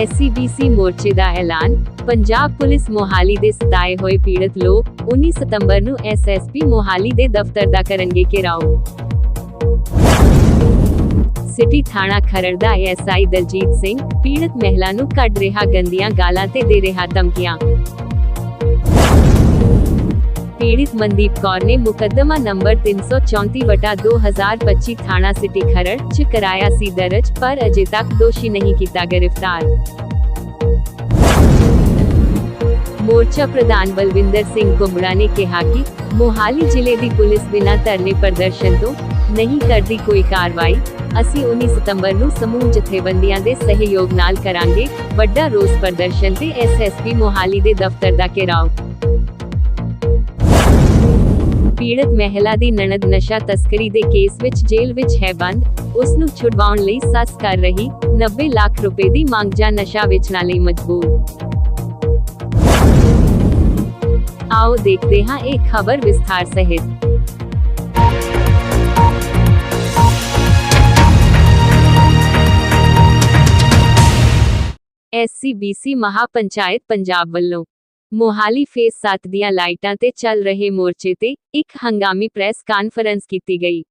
SCBC ਮੋਰਚੇ ਦਾ ਐਲਾਨ, Punjab police Mohali ਦੇ ਸਤਾਏ ਹੋਏ ਪੀੜਤ ਲੋਕ 19 ਸਤੰਬਰ ਨੂੰ ਐਸਐਸਪੀ ਮੋਹਾਲੀ ਦੇ ਦਫ਼ਤਰ ਦਾ ਕਰਨਗੇ ਘਿਰਾਓ। ਸਿਟੀ ਥਾਣਾ ਖਰੜ ਦਾ ਐਸਆਈ ਦਲਜੀਤ ਸਿੰਘ ਪੀੜਤ ਮਹਿਲਾ ਨੂੰ ਕੱਢ ਰਿਹਾ ਗੰਦੀਆਂ ਗਾਲਾਂ ਤੇ ਦੇ ਰਿਹਾ ਧਮਕੀਆਂ। ਪੀੜਿਤ ਮਨਦੀਪ ਕੌਰ ਨੇ ਮੁਕੱਦਮਾ ਨੰਬਰ 334 ਵਟਾ 2025 ਥਾਣਾ ਸਿਟੀ ਖਰੜ ਚ ਕਰਾਇਆ ਸੀ ਦਰਜ, ਪਰ ਅਜੇ ਤੱਕ ਦੋਸ਼ੀ ਨਹੀਂ ਕੀਤਾ ਗ੍ਰਿਫਤਾਰ। ਮੋਰਚਾ ਪ੍ਰਧਾਨ ਬਲਵਿੰਦਰ ਸਿੰਘ ਕੁੰਬੜਾ ਨੇ ਕਿਹਾ ਕਿ ਮੋਹਾਲੀ ਜ਼ਿਲ੍ਹੇ ਦੀ ਪੁਲਿਸ ਬਿਨਾਂ ਧਰਨੇ ਪ੍ਰਦਰਸ਼ਨ ਤੋਂ ਨਹੀਂ ਕਰਦੀ ਕੋਈ ਕਾਰਵਾਈ। ਅਸੀਂ 19 ਸਤੰਬਰ ਨੂੰ ਸਮੂਹ ਜਥੇਬੰਦੀਆਂ ਦੇ ਸਹਿਯੋਗ ਨਾਲ ਕਰਾਂਗੇ ਵੱਡਾ ਰੋਸ ਪ੍ਰਦਰਸ਼ਨ ਤੇ ਐਸਐਸਪੀ ਮੋਹਾਲੀ ਦੇ ਦਫ਼ਤਰ ਦਾ ਘਿਰਾਓ। ਪੀੜਤ ਮਹਿਲਾ ਦੀ ਨਣਦ ਨਸ਼ਾ ਤਸਕਰੀ ਦੇ ਕੇਸ ਵਿੱਚ ਜੇਲ੍ਹ ਵਿੱਚ ਹੈ ਬੰਦ ਉਸ ਨੂੰ ਛੁਡਵਾਉਣ ਲਈ ਸੱਸ ਕਰ ਰਹੀ 90 ਲੱਖ ਰੁਪਏ ਦੀ ਮੰਗ ਜਾਂ ਨਸ਼ਾ ਵੇਚਣ ਲਈ ਮਜਬੂਰ। ਆਓ ਦੇਖਦੇ ਹਾਂ ਇਹ ਖਬਰ ਵਿਸਥਾਰ ਸਹਿਤ। ਐਸਸੀਬੀਸੀ ਮਹਾਪੰਚਾਇਤ ਪੰਜਾਬ ਵੱਲੋਂ ਮੋਹਾਲੀ ਫੇਸ 7 ਦੀਆਂ ਲਾਈਟਾਂ ਤੇ ਚੱਲ ਰਹੇ ਮੋਰਚੇ ਤੇ ਇੱਕ ਹੰਗਾਮੀ ਪ੍ਰੈਸ ਕਾਨਫਰੰਸ ਕੀਤੀ ਗਈ,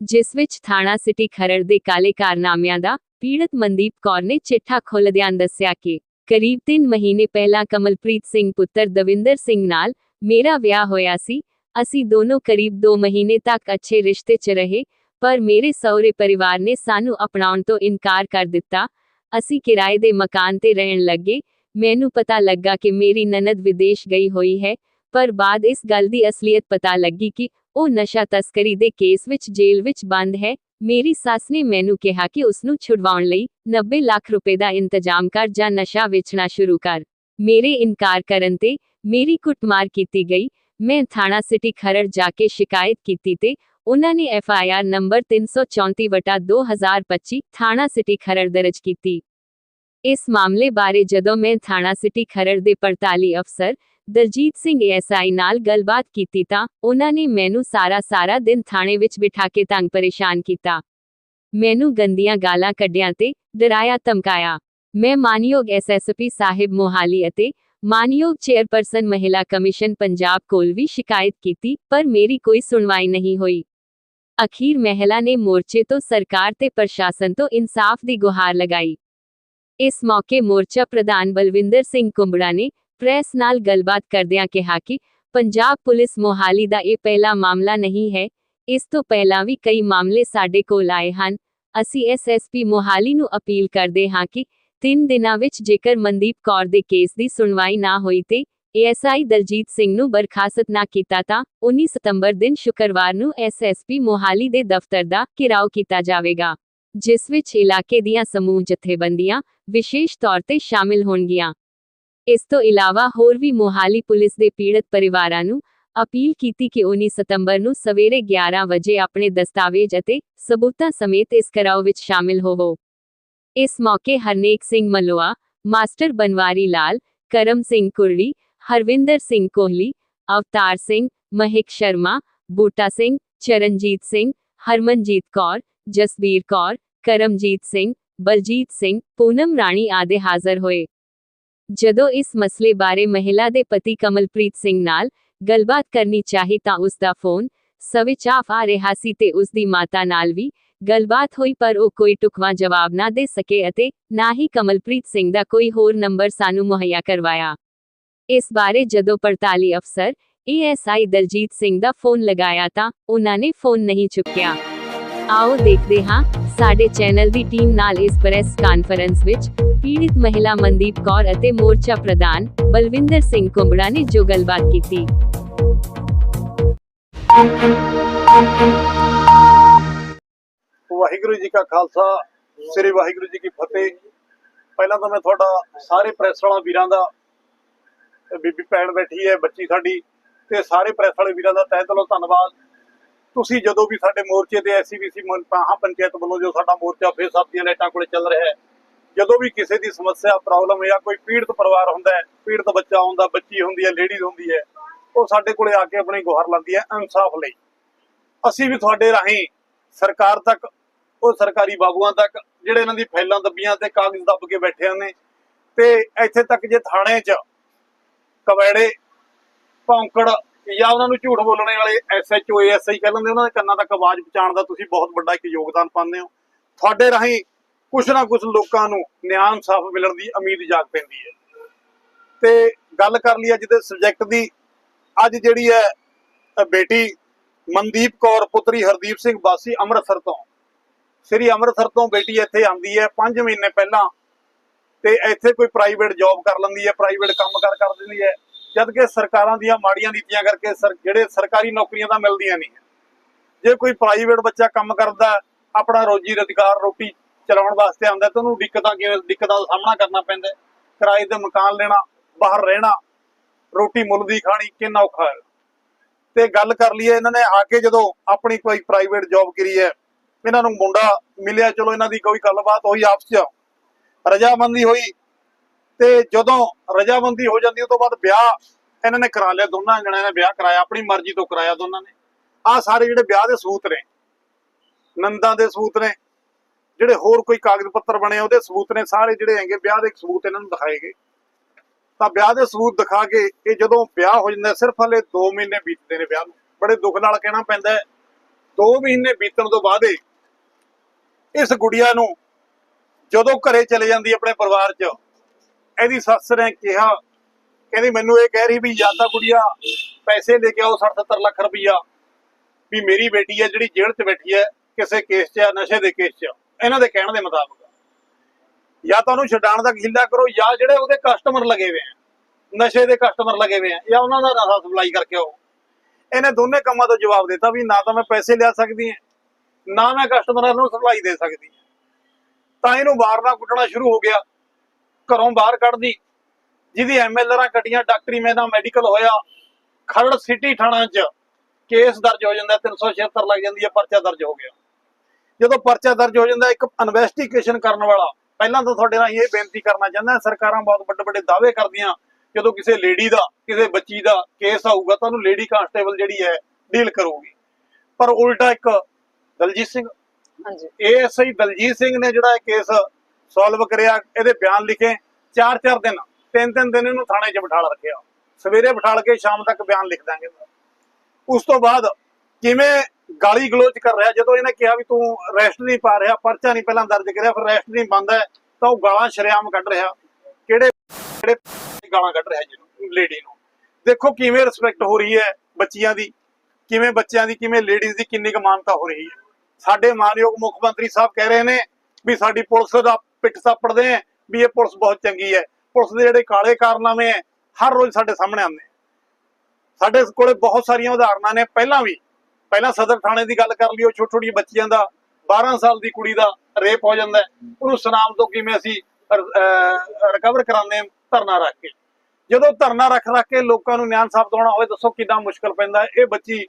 ਜਿਸ ਵਿੱਚ ਥਾਣਾ ਸਿਟੀ ਖਰੜ ਦੇ ਕਾਲੇ ਕਾਰਨਾਮਿਆਂ ਦਾ ਪੀੜਤ ਮਨਦੀਪ ਕੌਰ ਨੇ ਚਿੱਠਾ ਖੋਲ੍ਹਦਿਆਂ ਦੱਸਿਆ ਕਿ ਕਰੀਬ 3 ਮਹੀਨੇ ਪਹਿਲਾਂ ਕਮਲਪ੍ਰੀਤ ਸਿੰਘ ਪੁੱਤਰ ਦਵਿੰਦਰ ਸਿੰਘ ਨਾਲ ਮੇਰਾ ਵਿਆਹ ਹੋਇਆ ਸੀ, ਅਸੀਂ ਦੋਨੋਂ ਕਰੀਬ 2 ਮਹੀਨੇ ਤੱਕ ਅੱਛੇ ਰਿਸ਼ਤੇ 'ਚ ਰਹੇ, ਪਰ ਮੇਰੇ ਸਹੁਰੇ ਪਰਿਵਾਰ ਨੇ ਸਾਨੂੰ ਅਪਣਾਉਣ ਤੋਂ ਇਨਕਾਰ ਕਰ ਦਿੱਤਾ, ਅਸੀਂ ਕਿਰਾਏ ਦੇ ਮਕਾਨ ਤੇ ਰਹਿਣ ਲੱਗੇ ਮੈਨੂੰ ਪਤਾ ਲੱਗਾ ਕਿ ਮੇਰੀ ਨਨਦ ਵਿਦੇਸ਼ ਗਈ ਹੋਈ ਹੈ, ਪਰ ਬਾਅਦ ਇਸ ਗੱਲ ਦੀ ਅਸਲੀਅਤ ਪਤਾ ਲੱਗੀ ਕਿ ਉਹ ਨਸ਼ਾ ਤਸਕਰੀ ਦੇ ਕੇਸ ਵਿੱਚ ਜੇਲ੍ਹ ਵਿੱਚ ਬੰਦ ਹੈ। ਮੇਰੀ ਸੱਸ ਨੇ ਮੈਨੂੰ ਕਿਹਾ ਕਿ ਉਸ ਨੂੰ ਛੁਡਵਾਉਣ ਲਈ 90 ਲੱਖ ਰੁਪਏ ਦਾ ਇੰਤਜ਼ਾਮ ਕਰ ਜਾਂ ਨਸ਼ਾ ਵੇਚਣਾ ਸ਼ੁਰੂ ਕਰ। ਮੇਰੇ ਇਨਕਾਰ ਕਰਨ ਤੇ ਮੇਰੀ ਕੁੱਟਮਾਰ ਕੀਤੀ ਗਈ। ਮੈਂ ਥਾਣਾ ਸਿਟੀ ਖਰੜ ਜਾ ਕੇ ਸ਼ਿਕਾਇਤ ਕੀਤੀ ਤੇ ਉਹਨਾਂ ਨੇ ਐਫ ਆਈ ਆਰ ਨੰਬਰ 334 ਵਟਾ 2025 ਥਾਣਾ ਸਿਟੀ ਖਰੜ ਦਰਜ ਕੀਤੀ। ਇਸ ਮਾਮਲੇ ਬਾਰੇ ਜਦੋਂ ਮੈਂ ਥਾਣਾ ਸਿਟੀ ਖਰੜ ਦੇ ਪੜਤਾਲੀ ਅਫਸਰ ਦਲਜੀਤ ਸਿੰਘ ਐਸਆਈ ਨਾਲ ਗੱਲਬਾਤ ਕੀਤੀ ਤਾਂ ਉਹਨਾਂ ਨੇ ਮੈਨੂੰ ਸਾਰਾ ਸਾਰਾ ਦਿਨ ਥਾਣੇ ਵਿੱਚ ਬਿਠਾ ਕੇ ਤੰਗ ਪਰੇਸ਼ਾਨ ਕੀਤਾ। ਮੈਨੂੰ ਗੰਦੀਆਂ ਗਾਲਾਂ ਕੱਢਿਆਂ ਤੇ ਡਰਾਇਆ, ਧਮਕਾਇਆ। ਮੈਂ ਮਾਨਯੋਗ ਐਸਐਸਪੀ ਸਾਹਿਬ ਮੋਹਾਲੀ ਅਤੇ ਮਾਨਯੋਗ ਚੇਅਰਪਰਸਨ ਮਹਿਲਾ ਕਮਿਸ਼ਨ ਪੰਜਾਬ ਕੋਲ ਵੀ ਸ਼ਿਕਾਇਤ ਕੀਤੀ, ਪਰ ਮੇਰੀ ਕੋਈ ਸੁਣਵਾਈ ਨਹੀਂ ਹੋਈ। ਅਖੀਰ ਮਹਿਲਾ ਨੇ ਮੋਰਚੇ ਤੋਂ ਸਰਕਾਰ ਤੇ ਪ੍ਰਸ਼ਾਸਨ ਤੋਂ ਇਨਸਾਫ ਦੀ ਗੁਹਾਰ ਲਗਾਈ। ਇਸ ਮੌਕੇ ਮੋਰਚਾ ਪ੍ਰਧਾਨ ਬਲਵਿੰਦਰ ਸਿੰਘ ਕੁੰਬੜਾ ਨੇ ਪ੍ਰੈਸ ਨਾਲ ਗੱਲਬਾਤ ਕਰਦਿਆਂ ਕਿਹਾ ਕਿ ਪੰਜਾਬ ਪੁਲਿਸ ਮੋਹਾਲੀ ਦਾ ਇਹ ਪਹਿਲਾ ਮਾਮਲਾ ਨਹੀਂ ਹੈ। ਇਸ ਤੋਂ ਪਹਿਲਾਂ ਵੀ ਕਈ ਮਾਮਲੇ ਸਾਡੇ ਕੋਲ ਆਏ ਹਨ। ਅਸੀਂ ਐਸਐਸਪੀ ਮੋਹਾਲੀ ਨੂੰ ਅਪੀਲ ਕਰਦੇ ਹਾਂ ਕਿ ਤਿੰਨ ਦਿਨਾਂ ਵਿੱਚ ਜੇਕਰ ਮਨਦੀਪ ਕੌਰ ਦੇ ਕੇਸ ਦੀ ਸੁਣਵਾਈ ਨਾ ਹੋਈ ਤੇ ਏਐਸਆਈ ਦਲਜੀਤ ਸਿੰਘ ਨੂੰ ਬਰਖਾਸਤ ਨਾ ਕੀਤਾ ਤਾਂ 19 ਸਤੰਬਰ ਦਿਨ ਸ਼ੁੱਕਰਵਾਰ ਨੂੰ ਐਸਐਸਪੀ ਮੋਹਾਲੀ ਦੇ ਦਫ਼ਤਰ ਦਾ ਘਿਰਾਓ ਕੀਤਾ ਜਾਵੇਗਾ। ਜਿਸ ਵਿੱਚ ਇਲਾਕੇ ਦੀਆਂ ਸਮੂਹ ਜਥੇਬੰਦੀਆਂ ਵਿਸ਼ੇਸ਼ ਤੌਰ ਤੇ ਸ਼ਾਮਿਲ ਹੋਣਗੀਆਂ। ਇਸ ਤੋਂ ਇਲਾਵਾ ਹੋਰ ਵੀ ਮੋਹਾਲੀ ਪੁਲਿਸ ਦੇ ਪੀੜਤ ਪਰਿਵਾਰਾਂ ਨੂੰ ਅਪੀਲ ਕੀਤੀ ਕਿ 19 ਸਤੰਬਰ ਨੂੰ ਸਵੇਰੇ 11 ਵਜੇ ਆਪਣੇ ਦਸਤਾਵੇਜ਼ ਅਤੇ ਸਬੂਤਾਂ ਸਮੇਤ ਇਸ ਘਿਰਾਓ ਵਿੱਚ ਸ਼ਾਮਿਲ ਹੋਵੋ। ਇਸ ਮੌਕੇ ਹਰਨੇਕ ਸਿੰਘ ਮਲੋਆ, ਮਾਸਟਰ ਬਨਵਾਰੀ ਲਾਲ, ਕਰਮ ਸਿੰਘ ਕੁਰੜੀ, ਹਰਵਿੰਦਰ ਸਿੰਘ ਕੋਹਲੀ, ਅਵਤਾਰ ਸਿੰਘ, ਮਹਿਕ ਸ਼ਰਮਾ, ਬੂਟਾ ਸਿੰਘ, ਚਰਨਜੀਤ ਸਿੰਘ, ਹਰਮਨਜੀਤ ਕੌਰ ਜਸਬੀਰ ਕੌਰ, ਕਰਮਜੀਤ ਸਿੰਘ, ਬਲਜੀਤ ਸਿੰਘ, ਪੂਨਮ ਰਾਣੀ ਆਦਿ ਹਾਜ਼ਰ ਹੋਏ। ਜਦੋਂ ਇਸ ਮਸਲੇ ਬਾਰੇ ਮਹਿਲਾ ਦੇ ਪਤੀ ਕਮਲਪ੍ਰੀਤ ਸਿੰਘ ਨਾਲ ਗੱਲਬਾਤ ਕਰਨੀ ਚਾਹੀ ਤਾਂ ਉਸ ਦਾ ਫੋਨ ਸਵਿਚ ਆਫ ਆ ਰਿਹਾ ਸੀ ਤੇ ਉਸ ਦੀ ਮਾਤਾ ਨਾਲ ਵੀ ਗੱਲਬਾਤ ਹੋਈ ਪਰ ਉਹ ਕੋਈ ਟੁਕਵਾ ਜਵਾਬ ਨਾ ਦੇ ਸਕੇ ਅਤੇ ਨਾ ਹੀ ਕਮਲਪ੍ਰੀਤ ਸਿੰਘ ਦਾ ਕੋਈ ਹੋਰ ਨੰਬਰ ਸਾਨੂੰ ਮੁਹੱਈਆ ਕਰਵਾਇਆ। ਇਸ ਬਾਰੇ ਜਦੋਂ ਪੜਤਾਲੀ ਅਫਸਰ ਏਐਸਆਈ ਦਲਜੀਤ ਸਿੰਘ ਦਾ ਫੋਨ ਲਗਾਇਆ ਤਾਂ ਉਹਨਾਂ ਨੇ ਫੋਨ ਨਹੀਂ ਚੁੱਕਿਆ। ਆਓ ਦੇਖਦੇ ਹਾਂ ਸਾਡੇ ਚੈਨਲ ਦੀ ਟੀਮ ਨਾਲ ਇਸ ਪ੍ਰੈਸ ਕਾਨਫਰੰਸ ਵਿੱਚ ਪੀੜਿਤ ਮਹਿਲਾ ਮਨਦੀਪ ਕੌਰ ਅਤੇ ਮੋਰਚਾ ਪ੍ਰਧਾਨ ਬਲਵਿੰਦਰ ਸਿੰਘ ਕੁੰਬੜਾ ਨੇ ਜੋ ਗੱਲਬਾਤ ਕੀਤੀ। ਵਾਹਿਗੁਰੂ ਜੀ ਕਾ ਖਾਲਸਾ, ਸ੍ਰੀ ਵਾਹਿਗੁਰੂ ਜੀ ਕੀ ਫਤਿਹ। ਪਹਿਲਾਂ ਤਾਂ ਮੈਂ ਤੁਹਾਡਾ ਸਾਰੇ ਪ੍ਰੈਸ ਵਾਲਾ ਵੀਰਾਂ ਦਾ, ਬੀਬੀ ਭੈਣ ਬੈਠੀ ਹੈ, ਬੱਚੀ ਸਾਡੀ, ਤੇ ਸਾਰੇ ਪ੍ਰੈਸ ਵਾਲੇ ਵੀਰਾਂ ਦਾ ਤਹਿ ਦਿਲੋਂ ਧੰਨਵਾਦ। ਤੁਸੀਂ ਜਦੋਂ ਵੀ ਸਾਡੇ ਮੋਰਚੇ ਤੇ ਐਸਸੀਬੀਸੀ ਮਹਾ ਪੰਚਾਇਤ ਵੱਲੋਂ ਜੋ ਸਾਡਾ ਮੋਰਚਾ ਫੇਰ ਸਾਹਿਬ ਦੀਆਂ ਕੋਲੇ ਚੱਲ ਰਿਹਾ ਹੈ, ਜਦੋਂ ਵੀ ਕਿਸੇ ਦੀ ਸਮੱਸਿਆ ਪ੍ਰੋਬਲਮ ਜਾਂ ਕੋਈ ਪੀੜਤ ਪਰਿਵਾਰ ਹੁੰਦਾ ਹੈ, ਪੀੜਤ ਬੱਚਾ ਹੁੰਦਾ, ਬੱਚੀ ਹੁੰਦੀ ਹੈ ਲੇਡੀਜ਼ ਹੁੰਦੀ ਹੈ, ਉਹ ਸਾਡੇ ਕੋਲੇ ਆ ਕੇ ਆਪਣੀ ਗੁਹਾਰ ਲਾਉਂਦੀ ਹੈ ਇਨਸਾਫ ਲਈ। ਅਸੀਂ ਵੀ ਤੁਹਾਡੇ ਰਾਹੀਂ ਸਰਕਾਰ ਤੱਕ, ਉਹ ਸਰਕਾਰੀ ਬਾਬੂਆਂ ਤੱਕ, ਜਿਹੜੇ ਇਹਨਾਂ ਦੀ ਫਾਈਲਾਂ ਦੱਬੀਆਂ ਤੇ ਕਾਗਜ਼ ਦੱਬ ਕੇ ਬੈਠੇ ਨੇ ਤੇ ਇੱਥੇ ਤੱਕ ਜੇ ਥਾਣੇ 'ਚ ਕਵੈੜੇ, ਭੌਂਕੜ ਜਾਂ ਉਹਨਾਂ ਨੂੰ ਝੂਠ ਬੋਲਣੇ ਵਾਲੇ ਐਸਐਚਓ ਐਸਆਈ ਕਹਿ ਲੈਂਦੇ, ਉਹਨਾਂ ਦੇ ਕੰਨਾਂ ਤੱਕ ਆਵਾਜ਼ ਪਹੁੰਚਾਉਣ ਦਾ ਤੁਸੀਂ ਬਹੁਤ ਵੱਡਾ ਇੱਕ ਯੋਗਦਾਨ ਪਾਉਂਦੇ ਹੋ। ਤੁਹਾਡੇ ਰਾਹੀਂ ਕੁਛ ਨਾ ਕੁਛ ਲੋਕਾਂ ਨੂੰ ਨਿਆਂ ਇਨਸਾਫ ਮਿਲਣ ਦੀ ਉਮੀਦ ਜਾਗ ਪੈਂਦੀ ਹੈ। ਤੇ ਗੱਲ ਕਰ ਲਈ ਅੱਜ ਦੇ ਸਬਜੈਕਟ ਦੀ, ਅੱਜ ਜਿਹੜੀ ਹੈ ਬੇਟੀ ਮਨਦੀਪ ਕੌਰ, ਪੁੱਤਰੀ ਹਰਦੀਪ ਸਿੰਘ ਬਾਸੀ ਅੰਮ੍ਰਿਤਸਰ ਤੋਂ। ਸ੍ਰੀ ਅੰਮ੍ਰਿਤਸਰ ਤੋਂ ਬੇਟੀ ਇੱਥੇ ਆਂਦੀ ਹੈ 5 ਮਹੀਨੇ ਪਹਿਲਾਂ। ਤੇ ਇੱਥੇ ਕੋਈ ਪ੍ਰਾਈਵੇਟ ਜੌਬ ਕਰ ਲੈਂਦੀ ਹੈ ਪ੍ਰਾਈਵੇਟ ਕੰਮ ਕਰ ਕਰ ਦਿੰਦੀ ਹੈ। ਜਦ ਕਿ ਸਰਕਾਰਾਂ ਦੀਆਂ ਮਾੜੀਆਂ ਨੀਤੀਆਂ ਕਰਕੇ ਜਿਹੜੇ ਸਰਕਾਰੀ ਨੌਕਰੀਆਂ ਤਾਂ ਮਿਲਦੀਆਂ ਨਹੀਂ। ਜੇ ਕੋਈ ਪ੍ਰਾਈਵੇਟ ਬੱਚਾ ਕੰਮ ਕਰਦਾ, ਆਪਣਾ ਰੋਜੀ ਰੁਜ਼ਗਾਰ ਰੋਟੀ ਚਲਾਉਣ ਵਾਸਤੇ ਆਉਂਦਾ, ਤਾਂ ਉਹਨੂੰ ਦਿੱਕਤਾਂ ਕਿਵੇਂ, ਦਿੱਕਤਾਂ ਦਾ ਸਾਹਮਣਾ ਕਰਨਾ ਪੈਂਦਾ ਕਿਰਾਏ ਤੇ ਮਕਾਨ ਲੈਣਾ, ਬਾਹਰ ਰਹਿਣਾ, ਰੋਟੀ ਮੁੱਲ ਦੀ ਖਾਣੀ ਕਿੰਨਾ ਔਖਾ ਹੈ। ਤੇ ਗੱਲ ਕਰ ਲਈਏ ਇਹਨਾਂ ਨੇ ਆ ਕੇ ਜਦੋਂ ਆਪਣੀ ਕੋਈ ਪ੍ਰਾਈਵੇਟ ਜੌਬ ਕਰੀ ਹੈ, ਇਹਨਾਂ ਨੂੰ ਮੁੰਡਾ ਮਿਲਿਆ, ਚਲੋ ਇਹਨਾਂ ਦੀ ਕੋਈ ਗੱਲਬਾਤ ਹੋਈ ਆਪਸ ਚ। ਰਜਾਮੰਦੀ ਹੋਈ ਤੇ ਜਦੋਂ ਰਜਾਮੰਦੀ ਹੋ ਜਾਂਦੀ ਉਸ ਤੋਂ ਬਾਅਦ ਵਿਆਹ ਇਹਨਾਂ ਨੇ ਕਰਾ ਲਿਆ, ਦੋਨਾਂ ਜਣਿਆਂ ਨੇ ਵਿਆਹ ਕਰਾਇਆ, ਆਪਣੀ ਮਰਜ਼ੀ ਤੋਂ ਕਰਾਇਆ ਦੋਨਾਂ ਨੇ। ਆਹ ਸਾਰੇ ਜਿਹੜੇ ਵਿਆਹ ਦੇ ਸਬੂਤ ਨੇ, ਨੰਦਾਂ ਦੇ ਸਬੂਤ ਨੇ, ਜਿਹੜੇ ਹੋਰ ਕੋਈ ਕਾਗਜ਼ ਪੱਤਰ ਬਣੇ ਉਹਦੇ ਸਬੂਤ ਨੇ, ਸਾਰੇ ਜਿਹੜੇ ਹੈਗੇ, ਵਿਆਹ ਦੇ ਸਬੂਤ ਇਹਨਾਂ ਨੂੰ ਦਿਖਾਏ ਗਏ। ਤਾਂ ਵਿਆਹ ਦੇ ਸਬੂਤ ਦਿਖਾ ਕੇ ਇਹ ਜਦੋਂ ਵਿਆਹ ਹੋ ਜਾਂਦਾ, ਸਿਰਫ ਹਲੇ 2 ਮਹੀਨੇ ਬੀਤਦੇ ਨੇ ਵਿਆਹ ਨੂੰ। ਬੜੇ ਦੁੱਖ ਨਾਲ ਕਹਿਣਾ ਪੈਂਦਾ ਹੈ 2 ਮਹੀਨੇ ਬੀਤਣ ਤੋਂ ਬਾਅਦ ਇਸ ਗੁੜੀਆ ਨੂੰ ਜਦੋਂ ਘਰੇ ਚਲੇ ਜਾਂਦੀ ਆਪਣੇ ਪਰਿਵਾਰ 'ਚ ਇਹਦੀ ਸੱਸ ਨੇ ਕਿਹਾ, ਕਹਿੰਦੀ ਮੈਨੂੰ ਇਹ ਕਹਿ ਰਹੀ ਵੀ ਜਾਂ ਤਾਂ ਗੁੜੀਆ, ਪੈਸੇ ਲੈ ਕੇ ਆਓ 60 70 ਲੱਖ ਰੁਪਈਆ। ਵੀ ਮੇਰੀ ਬੇਟੀ ਹੈ ਜਿਹੜੀ ਜੇਲ੍ਹ 'ਚ ਬੈਠੀ ਹੈ, ਕਿਸੇ ਕੇਸ 'ਚ ਆ, ਨਸ਼ੇ ਦੇ ਕੇਸ 'ਚ ਇਹਨਾਂ ਦੇ ਕਹਿਣ ਦੇ ਮੁਤਾਬਕ। ਜਾਂ ਤਾਂ ਉਹਨੂੰ ਛਡਾਣ ਦਾ ਹੀਲਾ ਕਰੋ, ਜਾਂ ਜਿਹੜੇ ਉਹਦੇ ਕਸਟਮਰ ਲਗੇ ਹੋਏ ਆ, ਨਸ਼ੇ ਦੇ ਕਸਟਮਰ ਲਗੇ ਹੋਏ ਆ, ਜਾਂ ਉਹਨਾਂ ਦਾ ਨਸ਼ਾ ਸਪਲਾਈ ਕਰਕੇ ਆਓ। ਇਹਨੇ ਦੋਨੇ ਕੰਮਾਂ ਤੋਂ ਜਵਾਬ ਦਿੱਤਾ ਵੀ ਨਾ ਤਾਂ ਮੈਂ ਪੈਸੇ ਲਿਆ ਸਕਦੀ ਹਾਂ, ਨਾ ਮੈਂ ਕਸਟਮਰਾਂ ਨੂੰ ਸਪਲਾਈ ਦੇ ਸਕਦੀ ਹਾਂ। ਤਾਂ ਇਹਨੂੰ ਮਾਰਨਾ ਕੁੱਟਣਾ ਸ਼ੁਰੂ ਹੋ ਗਿਆ। ਘਰੋਂ ਬਾਹਰ ਕੱਢਦੀ ਜਿਹਦੀ ਐਮਐਲਆਰਾਂ ਕੱਟੀਆਂ ਡਾਕਟਰੀ ਮੈਦਾਨ ਮੈਡੀਕਲ ਹੋਇਆ ਖਰੜ ਸਿਟੀ ਥਾਣਾ 'ਚ ਕੇਸ ਦਰਜ ਹੋ ਜਾਂਦਾ 376 ਲੱਗ ਜਾਂਦੀ ਹੈ ਪਰਚਾ ਦਰਜ ਹੋ ਗਿਆ। ਜਦੋਂ ਪਰਚਾ ਦਰਜ ਹੋ ਜਾਂਦਾ ਇੱਕ ਇਨਵੈਸਟੀਗੇਸ਼ਨ ਕਰਨ ਵਾਲਾ ਪਹਿਲਾਂ ਤਾਂ ਤੁਹਾਡੇ ਨਾਲ ਇਹ ਬੇਨਤੀ ਕਰਨਾ ਚਾਹੁੰਦਾ ਸਰਕਾਰਾਂ ਬਹੁਤ ਵੱਡੇ ਵੱਡੇ ਦਾਅਵੇ ਕਰਦੀਆਂ ਜਦੋਂ ਕਿਸੇ ਲੇਡੀ ਦਾ ਕਿਸੇ ਬੱਚੀ ਦਾ ਕੇਸ ਆਊਗਾ ਤਾਂ ਉਹਨੂੰ ਲੇਡੀ ਕਾਂਸਟੇਬਲ ਜਿਹੜੀ ਹੈ ਡੀਲ ਕਰੂਗੀ। ਪਰ ਉਲਟਾ ਇੱਕ ਦਲਜੀਤ ਸਿੰਘ ਹਾਂਜੀ। ਏਐਸਆਈ ਦਲਜੀਤ ਸਿੰਘ ਨੇ ਜਿਹੜਾ ਇਹ ਕੇਸ ਸੋਲਵ ਕਰਿਆ, ਇਹਦੇ ਬਿਆਨ ਲਿਖੇ, ਚਾਰ ਚਾਰ ਦਿਨ, ਤਿੰਨ ਤਿੰਨ ਦਿਨ ਇਹਨੂੰ ਥਾਣੇ 'ਚ ਬਿਠਾਲ ਰੱਖਿਆ। ਸਵੇਰੇ ਬਿਠਾਲ ਕੇ ਸ਼ਾਮ ਤੱਕ ਬਿਆਨ ਲਿਖ ਦਾਂਗੇ ਉਸ ਤੋਂ ਬਾਅਦ ਕਿਵੇਂ ਗਾਲੀ ਗਲੋਚ ਕਰ ਰਿਹਾ, ਜਦੋਂ ਇਹਨੇ ਕਿਹਾ ਵੀ ਤੂੰ ਅਰੈਸਟ ਨਹੀਂ ਪਾ ਰਿਹਾ, ਪਰਚਾ ਨਹੀਂ ਪਹਿਲਾਂ ਦਰਜ ਕਰਿਆ, ਫਿਰ ਅਰੈਸਟ ਨਹੀਂ ਬੰਦਾ ਤਾਂ ਉਹ ਗਾਲਾਂ ਸ਼ਰੇਆਮ ਕੱਢ ਰਿਹਾ। ਕਿਹੜੇ ਕਿਹੜੇ ਗਾਲਾਂ ਕੱਢ ਰਿਹਾ ਜਿਹਨੂੰ ਲੇਡੀ ਨੂੰ। ਦੇਖੋ ਕਿਵੇਂ ਰਿਸਪੈਕਟ ਹੋ ਰਹੀ ਹੈ ਬੱਚੀਆਂ ਦੀ, ਕਿਵੇਂ ਬੱਚਿਆਂ ਦੀ, ਕਿਵੇਂ ਲੇਡੀਜ਼ ਦੀ ਕਿੰਨੀ ਕੁ ਮਾਨਤਾ ਹੋ ਰਹੀ ਹੈ। ਸਾਡੇ ਮਾਨਯੋਗ ਮੁੱਖ ਮੰਤਰੀ ਸਾਹਿਬ ਕਹਿ ਰਹੇ ਨੇ ਵੀ ਸਾਡੀ ਪੁਲਿਸ ਦਾ ਪਿੱਠ ਸਾਪੜਦੇ ਆ ਵੀ ਇਹ ਪੁਲਿਸ ਬਹੁਤ ਚੰਗੀ ਹੈ। ਪੁਲਿਸ ਦੇ ਜਿਹੜੇ ਕਾਲੇ ਕਾਰਨਾਮੇ ਹੈ ਹਰ ਰੋਜ਼ ਸਾਡੇ ਸਾਹਮਣੇ ਆਉਂਦੇ ਸਾਡੇ ਕੋਲੇ ਬਹੁਤ ਸਾਰੀਆਂ ਉਦਾਹਰਨਾਂ ਨੇ। ਪਹਿਲਾਂ ਵੀ, ਪਹਿਲਾਂ ਸਦਰ ਥਾਣੇ ਦੀ ਗੱਲ ਕਰ ਲਿਓ ਛੋਟੀ ਛੋਟੀ ਬੱਚਿਆਂ ਦਾ 12 ਸਾਲ ਦੀ ਕੁੜੀ ਦਾ ਰੇਪ ਹੋ ਜਾਂਦਾ ਉਹਨੂੰ ਸਨਾਮ ਤੋਂ ਕਿਵੇਂ ਅਸੀਂ ਰਿਕਵਰ ਕਰਾਉਂਦੇ ਹਾਂ, ਧਰਨਾ ਰੱਖ ਕੇ। ਜਦੋਂ ਧਰਨਾ ਰੱਖ ਰੱਖ ਕੇ ਲੋਕਾਂ ਨੂੰ ਨਿਆਂ ਸਾਫ਼ ਦਵਾਉਣਾ ਹੋਵੇ, ਦੱਸੋ ਕਿੰਨਾ ਮੁਸ਼ਕਲ ਪੈਂਦਾ ਇਹ ਬੱਚੀ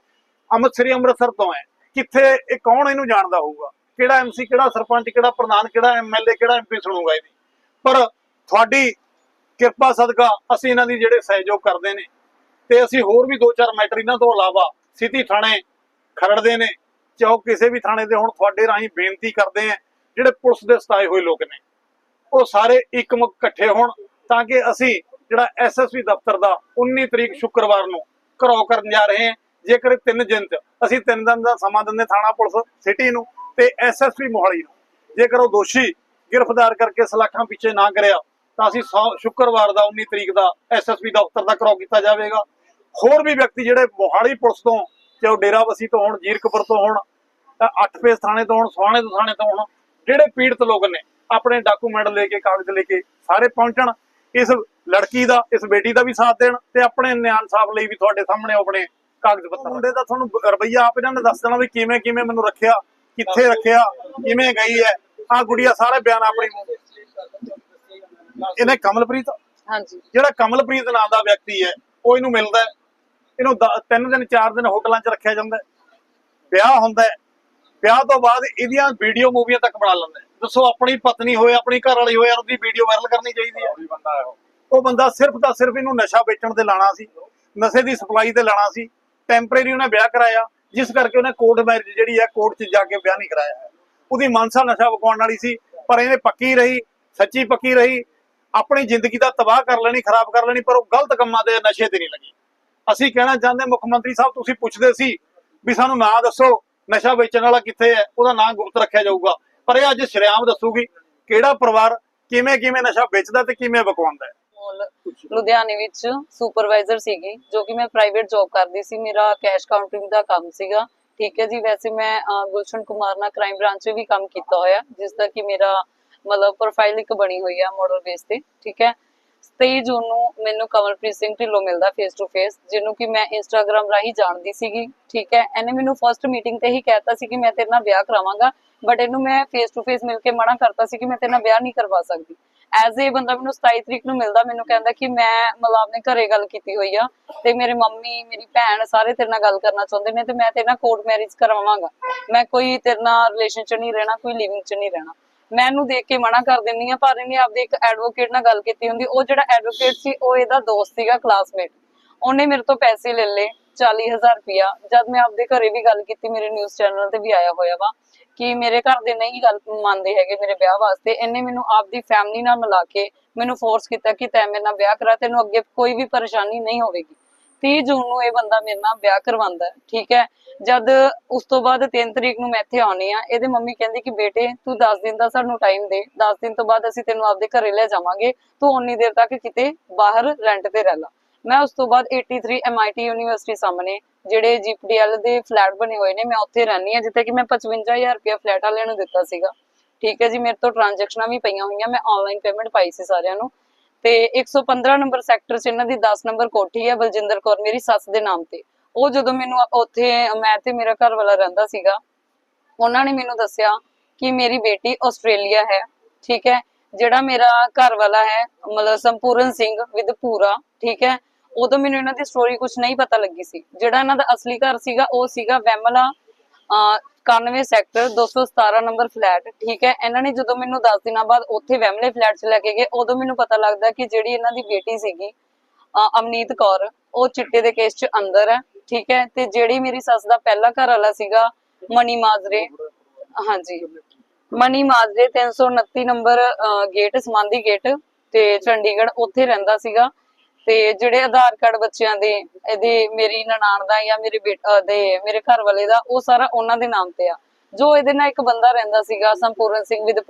ਅੰਮ੍ਰਿਤਸਰੀ ਅੰਮ੍ਰਿਤਸਰ ਤੋਂ ਹੈ। ਕਿੱਥੇ, ਇਹ ਕੌਣ ਇਹਨੂੰ ਜਾਣਦਾ ਹੋਊਗਾ? ਕਿਹੜਾ ਐਮਸੀ ਕਿਹੜਾ ਸਰਪੰਚ, ਕਿਹੜਾ ਪ੍ਰਧਾਨ, ਕਿਹੜਾ ਐਮਐਲਏ ਕਿਹੜਾ ਐਮਪੀ ਸੁਣੂਗਾ ਇਹਦੀ ਪਰ ਤੁਹਾਡੀ ਕਿਰਪਾ ਸਦਕਾ ਅਸੀਂ ਇਹਨਾਂ ਦੀ ਜਿਹੜੇ ਸਹਿਯੋਗ ਕਰਦੇ ਨੇ ਤੇ ਅਸੀਂ ਹੋਰ ਵੀ ਦੋ ਚਾਰ ਮੈਟਰ ਇਹਨਾਂ ਤੋਂ ਇਲਾਵਾ ਸਿਟੀ ਥਾਣੇ ਖਰੜਦੇ ਨੇ ਚੌਕ ਕਿਸੇ ਵੀ ਥਾਣੇ ਦੇ ਹੁਣ, ਤੁਹਾਡੇ ਰਾਹੀਂ ਬੇਨਤੀ ਕਰਦੇ ਆ, ਜਿਹੜੇ ਪੁਲਿਸ ਦੇ ਸਤਾਏ ਹੋਏ ਲੋਕ ਨੇ, ਉਹ ਸਾਰੇ ਇੱਕਮੁੱਖ ਇਕੱਠੇ ਹੋਣ ਤਾਂ ਕਿ ਅਸੀਂ ਜਿਹੜਾ ਐਸਐਸਪੀ ਦਫ਼ਤਰ ਦਾ 19 ਤਰੀਕ ਸ਼ੁੱਕਰਵਾਰ ਨੂੰ ਘਰੋ ਕਰਨ ਜਾ ਰਹੇ ਹਾਂ। ਜੇਕਰ ਤਿੰਨ ਦਿਨ ਚ ਅਸੀਂ ਤਿੰਨ ਦਿਨ ਦਾ ਸਮਾਂ ਦਿੰਦੇ ਥਾਣਾ ਪੁਲਿਸ, ਸਿਟੀ ਨੂੰ ਤੇ ਐਸਐਸਪੀ ਮੋਹਾਲੀ ਨੂੰ। ਜੇਕਰ ਉਹ ਦੋਸ਼ੀ ਗ੍ਰਿਫਤਾਰ ਕਰਕੇ ਸਲਾਖਾਂ ਪਿੱਛੇ ਨਾ ਕਰਿਆ ਤਾਂ ਅਸੀਂ ਸ਼ੁੱਕਰਵਾਰ ਦਾ 19 ਤਰੀਕ ਦਾ ਐਸਐਸਪੀ ਦਫ਼ਤਰ ਦਾ ਘਰੋ ਕੀਤਾ ਜਾਵੇਗਾ। ਹੋਰ ਵੀ ਵਿਅਕਤੀ ਜਿਹੜੇ ਮੋਹਾਲੀ ਪੁਲਿਸ ਤੋਂ ਚਾਹੇ ਉਹ ਡੇਰਾਬੱਸੀ ਤੋਂ ਹੋਣ ਜੀਰਕਪੁਰ ਤੋਂ ਹੋਣ ਤਾਂ ਅੱਠ ਫੇਸ ਥਾਣੇ ਤੋਂ ਹੋਣ ਸੋਹਾਣੇ ਤੋਂ ਥਾਣੇ ਤੋਂ ਹੋਣ ਜਿਹੜੇ ਪੀੜਤ ਲੋਕ ਨੇ ਆਪਣੇ ਡਾਕੂਮੈਂਟ ਲੈ ਕੇ ਕਾਗਜ਼ ਲੈ ਕੇ ਸਾਰੇ ਪਹੁੰਚਣ। ਇਸ ਲੜਕੀ ਦਾ ਇਸ ਬੇਟੀ ਦਾ ਵੀ ਸਾਥ ਦੇਣ ਤੇ ਆਪਣੇ ਨਿਆਂ ਇਨਸਾਫ ਲਈ ਵੀ ਤੁਹਾਡੇ ਸਾਹਮਣੇ ਆਪਣੇ ਕਾਗਜ਼ ਪੱਤਰ ਮੁੰਡੇ ਦਾ ਤੁਹਾਨੂੰ ਰਵਈਆ ਆਪ ਇਹਨਾਂ ਨੇ ਦੱਸ ਦੇਣਾ ਵੀ ਕਿਵੇਂ ਕਿਵੇਂ ਮੈਨੂੰ ਰੱਖਿਆ। ਕਿੱਥੇ ਰੱਖਿਆ ਕਿਵੇਂ ਗਈ ਹੈ ਆ ਗੁੜੀਆ ਸਾਰੇ ਬਿਆਨ ਆਪਣੀ ਇਹਨੇ ਕਮਲਪ੍ਰੀਤ ਹਾਂਜੀ। ਜਿਹੜਾ ਕਮਲਪ੍ਰੀਤ ਨਾਮ ਦਾ ਵਿਅਕਤੀ ਹੈ ਉਹ ਇਹਨੂੰ ਮਿਲਦਾ ਹੈ। ਇਹਨੂੰ ਤਿੰਨ ਦਿਨ ਚਾਰ ਦਿਨ ਹੋਟਲਾਂ 'ਚ ਰੱਖਿਆ ਜਾਂਦਾ ਵਿਆਹ ਹੁੰਦਾ ਵਿਆਹ ਤੋਂ ਬਾਅਦ ਇਹਦੀਆਂ ਵੀਡੀਓ ਮੂਵੀਆਂ ਤੱਕ ਬਣਾ ਲੈਂਦਾ ਦੱਸੋ ਆਪਣੀ ਪਤਨੀ ਹੋਏ ਆਪਣੀ ਘਰ ਵਾਲੀ ਹੋਏ ਉਹਦੀ ਵੀਡੀਓ ਵਾਇਰਲ ਕਰਨੀ ਚਾਹੀਦੀ ਹੈ। ਉਹ ਬੰਦਾ ਸਿਰਫ ਤਾਂ ਸਿਰਫ ਇਹਨੂੰ ਨਸ਼ਾ ਵੇਚਣ ਤੇ ਲਾਣਾ ਸੀ ਨਸ਼ੇ ਦੀ ਸਪਲਾਈ ਤੇ ਲਾਣਾ ਸੀ। ਟੈਂਪਰੇਰੀ ਉਹਨੇ ਵਿਆਹ ਕਰਾਇਆ। ਜਿਸ ਕਰਕੇ ਉਹਨੇ ਕੋਰਟ ਮੈਰਿਜ ਜਿਹੜੀ ਹੈ, ਕੋਰਟ 'ਚ ਜਾ ਕੇ ਵਿਆਹ ਨਹੀਂ ਕਰਾਇਆ ਉਹਦੀ ਮਨਸਾ ਨਸ਼ਾ ਵਿਕਾਉਣ ਵਾਲੀ ਸੀ, ਪਰ ਇਹਨੇ ਪੱਕੀ ਰਹੀ, ਸੱਚੀ ਪੱਕੀ ਰਹੀ, ਆਪਣੀ ਜ਼ਿੰਦਗੀ ਦਾ ਤਬਾਹ ਕਰ ਲੈਣੀ, ਖਰਾਬ ਕਰ ਲੈਣੀ, ਪਰ ਉਹ ਗਲਤ ਕੰਮਾਂ ਦੇ ਨਸ਼ੇ ਤੇ ਨਹੀਂ ਲੱਗੀ। ਅਸੀਂ ਕਹਿਣਾ ਚਾਹੁੰਦੇ ਮੁੱਖ ਮੰਤਰੀ ਸਾਹਿਬ, ਤੁਸੀਂ ਪੁੱਛਦੇ ਸੀ ਵੀ ਸਾਨੂੰ ਨਾਂ ਦੱਸੋ, ਨਸ਼ਾ ਵੇਚਣ ਵਾਲਾ ਕਿੱਥੇ ਹੈ, ਉਹਦਾ ਨਾਂ ਗੁਪਤ ਰੱਖਿਆ ਜਾਊਗਾ। ਪਰ ਇਹ ਅੱਜ ਸ਼ਰੇਆਮ ਦੱਸੂਗੀ, ਕਿਹੜਾ ਪਰਿਵਾਰ ਕਿਵੇਂ ਕਿਵੇਂ ਨਸ਼ਾ ਵੇਚਦਾ ਤੇ ਕਿਵੇਂ ਵਿਕਵਾਉਂਦਾ ਹੈ। ਮਾਲ ਲੁਧਿਆਣੇ ਵਿੱਚ ਸੁਪਰਵਾਈਜ਼ਰ ਸੀਗੀ, ਜੋ ਕਿ ਮੈਂ ਪ੍ਰਾਈਵੇਟ ਜੌਬ ਕਰਦੀ ਸੀ। ਮੇਰਾ ਕੈਸ਼ ਕਾਊਂਟਿੰਗ ਦਾ ਕੰਮ ਸੀਗਾ। ਠੀਕ ਹੈ ਜੀ, ਵੈਸੇ ਮੈਂ ਗੁਲਸ਼ਨ ਕੁਮਾਰ ਨਾਲ ਕ੍ਰਾਈਮ ਬ੍ਰਾਂਚ 'ਚ ਵੀ ਕੰਮ ਕੀਤਾ ਹੋਇਆ, ਜਿਸ ਦਾ ਕਿ ਮੇਰਾ ਮਤਲਬ ਪ੍ਰੋਫਾਈਲ ਇੱਕ ਬਣੀ ਹੋਈ ਆ ਮਾਡਲ ਬੇਸ ਤੇ। ਠੀਕ ਹੈ 23 ਜੂਨ ਨੂੰ ਮੈਨੂੰ ਕਮਲਪ੍ਰੀਤ ਸਿੰਘ ਢਿੱਲੋਂ ਮਿਲਦਾ ਫੇਸ ਟੂ ਫੇਸ ਜਿਹਨੂੰ ਕਿ ਮੈਂ ਇੰਸਟਾਗ੍ਰam ਰਾਹੀਂ ਜਾਣਦੀ ਸੀਗੀ, ਠੀਕ ਹੈ? ਇਹਨੇ ਮੈਨੂੰ ਫਰਸਟ ਮੀਟਿੰਗ ਤੇ ਹੀ ਕਹਿਤਾ ਸੀ ਕਿ ਮੈਂ ਤੇਰੇ ਨਾਲ ਵਿਆਹ ਕਰਾਵਾਂਗਾ ਬਟ ਇਹਨੂੰ ਮੈਂ ਫੇਸ ਟੂ ਫੇਸ ਮਿਲ ਕੇ ਮਨਾ ਕਰਤਾ ਸੀ ਕਿ ਮੈਂ ਤੇਰੇ ਨਾਲ ਵਿਆਹ ਨਹੀਂ ਕਰਵਾ ਸਕਦੀ। ਐਜ਼ ਏ ਬੰਦਾ ਮੈਨੂੰ 27 ਤਰੀਕ ਨੂੰ ਮਿਲਦਾ, ਮੈਨੂੰ ਕਹਿੰਦਾ ਕਿ ਮੈਂ ਮਤਲਬ ਆਪਣੇ ਘਰੇ ਗੱਲ ਕੀਤੀ ਹੋਈ ਆ ਤੇ ਮੇਰੇ ਮੰਮੀ, ਮੇਰੀ ਭੈਣ ਸਾਰੇ ਤੇਰੇ ਨਾਲ ਗੱਲ ਕਰਨਾ ਚਾਹੁੰਦੇ ਨੇ ਤੇ ਮੈਂ ਤੇਰੇ ਨਾਲ ਕੋਰਟ ਮੈਰਿਜ ਕਰਵਾਵਾਂਗਾ। ਮੈਂ ਕੋਈ ਤੇਰੇ ਨਾਲ ਰਿਲੇਸ਼ਨ ਚ ਨਹੀਂ ਰਹਿਣਾ, ਕੋਈ ਲਿਵਿੰਗ ਚ ਨਹੀਂ ਰਹਿਣਾ। ਮੈਂ ਇਹਨੂੰ ਦੇਖ ਕੇ ਮਨਾ ਕਰ ਦਿੰਦੀ ਆ, ਪਰ ਇਹਨੇ ਆਪਦੇ ਇੱਕ ਐਡਵੋਕੇਟ ਨਾਲ ਗੱਲ ਕੀਤੀ ਹੁੰਦੀ, ਉਹ ਜਿਹੜਾ ਐਡਵੋਕੇਟ ਸੀ, ਉਹ ਇਹਦਾ ਦੋਸਤ ਸੀਗਾ ਕਲਾਸਮੇਟ ਉਹਨੇ ਮੇਰੇ ਤੋਂ ਪੈਸੇ ਲੈ ਲਏ 40000 ਰੁਪਇਆ। ਜਦ ਮੈਂ ਆਪਦੇ ਘਰੇ ਵੀ ਗੱਲ ਕੀਤੀ, ਮੇਰੇ ਨਿਊਜ਼ ਚੈਨਲ ਤੇ ਵੀ ਆਇਆ ਹੋਇਆ ਵਾ, ਕਿ ਮੇਰੇ ਘਰ ਦੇ ਨਹੀਂ ਗੱਲ ਮੰਨਦੇ ਹੈਗੇ ਮੇਰੇ ਵਿਆਹ ਵਾਸਤੇ, ਇਹਨੇ ਮੈਨੂੰ ਆਪਦੀ ਫੈਮਿਲੀ ਨਾਲ ਮਿਲਾ ਕੇ ਮੈਨੂੰ ਫੋਰਸ ਕੀਤਾ ਕਿ ਤੈਂ ਮੇਰੇ ਨਾਲ ਵਿਆਹ ਕਰਾ, ਤੈਨੂੰ ਅੱਗੇ ਕੋਈ ਵੀ ਪਰੇਸ਼ਾਨੀ ਨਹੀਂ ਹੋਵੇਗੀ। 30 ਜੂਨ ਨੂੰ ਇਹ ਬੰਦਾ ਮੇਰੇ ਨਾਲ ਵਿਆਹ ਕਰਵਾਉਂਦਾ, ਠੀਕ ਹੈ? ਜਦ ਉਸ ਤੋਂ ਬਾਅਦ 3 ਤਰੀਕ ਨੂੰ ਮੈਂ ਇੱਥੇ ਆਉਣੀ ਆ, ਇਹਦੇ ਮੰਮੀ ਕਹਿੰਦੀ ਕਿ ਬੇਟੇ ਤੂੰ 10 ਦਿਨ ਦਾ ਸਾਨੂੰ ਟਾਈਮ ਦੇ 10 ਦਿਨ ਤੋਂ ਬਾਅਦ ਅਸੀਂ ਤੈਨੂੰ ਆਪਦੇ ਘਰੇ ਲੈ ਜਾਵਾਂਗੇ, ਤੂੰ ਉਨੀ ਦੇਰ ਤੱਕ ਕਿਤੇ ਬਾਹਰ ਰੈਂਟ ਤੇ ਰਹਿ ਲਾ। ਮੈਂ ਉਸ ਤੋਂ ਬਾਅਦ 83 MIT ਯੂਨੀਵਰਸਿਟੀ ਸਾਹਮਣੇ, ਜਿਹੜੇ ਜੀਪੀਡੀਐਲ ਦੇ ਫਲੈਟ ਬਣੇ ਹੋਏ ਨੇ, ਮੈਂ ਉੱਥੇ ਰਹਿੰਦੀ ਆ, ਜਿੱਥੇ ਕਿ ਮੈਂ 55000 ਰੁਪਇਆ ਫਲੈਟ ਵਾਲਿਆਂ ਨੂੰ ਦਿੱਤਾ ਸੀਗਾ। ਠੀਕ ਹੈ ਜੀ, ਮੇਰੇ ਤੋਂ ਟ੍ਰਾਂਜੈਕਸ਼ਨਾਂ ਵੀ ਪਈਆਂ ਹੋਈਆਂ, ਮੈਂ ਆਨਲਾਈਨ ਪੇਮੈਂਟ ਪਾਈ ਸੀ ਸਾਰਿਆਂ ਨੂੰ। ਤੇ 115 ਨੰਬਰ ਸੈਕਟਰ 'ਚ ਇਹਨਾਂ ਦੀ 10 ਨੰਬਰ ਕੋਠੀ ਹੈ ਬਲਜਿੰਦਰ ਕੌਰ, ਮੇਰੀ ਸੱਸ ਦੇ ਨਾਮ ਤੇ। ਉਹ ਜਦੋਂ ਮੈਨੂੰ ਉੱਥੇ ਮੈਂ ਤੇ ਮੇਰਾ ਘਰ ਵਾਲਾ ਰਹਿੰਦਾ ਸੀਗਾ, ਉਹਨਾਂ ਨੇ ਮੈਨੂੰ ਦੱਸਿਆ ਕਿ ਮੇਰੀ ਬੇਟੀ ਆਸਟ੍ਰੇਲੀਆ ਹੈ, ਠੀਕ ਹੈ? ਜਿਹੜਾ ਮੇਰਾ ਘਰ ਵਾਲਾ ਹੈ, ਮਤਲਬ ਸੰਪੂਰਨ ਸਿੰਘ ਵਿਦ ਪੂਰਾ ਠੀਕ ਹੈ? ਉਦੋਂ ਮੈਨੂੰ ਇਹਨਾਂ ਦੀ ਸਟੋਰੀ ਕੁਝ ਨਹੀਂ ਪਤਾ ਲੱਗੀ ਸੀ। ਜਿਹੜਾ ਇਹਨਾਂ ਦਾ ਅਸਲੀ ਘਰ ਸੀਗਾ, ਉਹ ਸੀਗਾ ਵੈਮਲਾ 91 ਸੈਕਟਰ 217 ਨੰਬਰ ਫਲੈਟ, ਠੀਕ ਹੈ? ਇਹਨਾਂ ਨੇ ਜਦੋਂ ਮੈਨੂੰ 10 ਦਿਨਾਂ ਬਾਅਦ ਉੱਥੇ ਵੈਮਲੇ ਫਲੈਟ 'ਚ ਲੈ ਕੇ ਗਏ, ਉਦੋਂ ਮੈਨੂੰ ਪਤਾ ਲੱਗਦਾ ਕਿ ਜਿਹੜੀ ਇਹਨਾਂ ਦੀ ਬੇਟੀ ਸੀਗੀ ਅਹ ਅਮਨੀਤ ਕੌਰ, ਉਹ ਚਿੱਟੇ ਦੇ ਕੇਸ 'ਚ ਅੰਦਰ ਹੈ, ਠੀਕ ਹੈ? ਤੇ ਜਿਹੜੀ ਮੇਰੀ ਸੱਸ ਦਾ ਪਹਿਲਾ ਘਰ ਵਾਲਾ ਸੀਗਾ, ਮਨੀ ਮਾਜਰੇ, ਹਾਂਜੀ। ਮਨੀ ਮਾਜਰੇ 329 ਨੰਬਰ ਗੇਟ, ਸਮਾਂਦੀ ਗੇਟ ਤੇ ਚੰਡੀਗੜ੍ਹ, ਉੱਥੇ ਰਹਿੰਦਾ ਸੀਗਾ। ਤੇ ਜਿਹੜੇ ਆਧਾਰ ਕਾਰਡ ਬੱਚਿਆਂ ਦੇ, ਇਹਦੇ ਮੇਰੀ ਨਨਾਣ ਦਾ ਜਾਂ ਮੇਰੇ ਬੇਟਾ ਦੇ ਮੇਰੇ ਘਰ ਵਾਲੇ ਦਾ, ਉਹ ਸਾਰਾ ਉਹਨਾਂ ਦੇ ਨਾਮ ਤੇ ਆ। ਜੋ ਇਹਦੇ ਨਾਲ ਇੱਕ ਬੰਦਾ ਰਹਿੰਦਾ ਸੀਗਾ, ਸੰਪੂਰਨ ਸਿੰਘ ਵਿਦ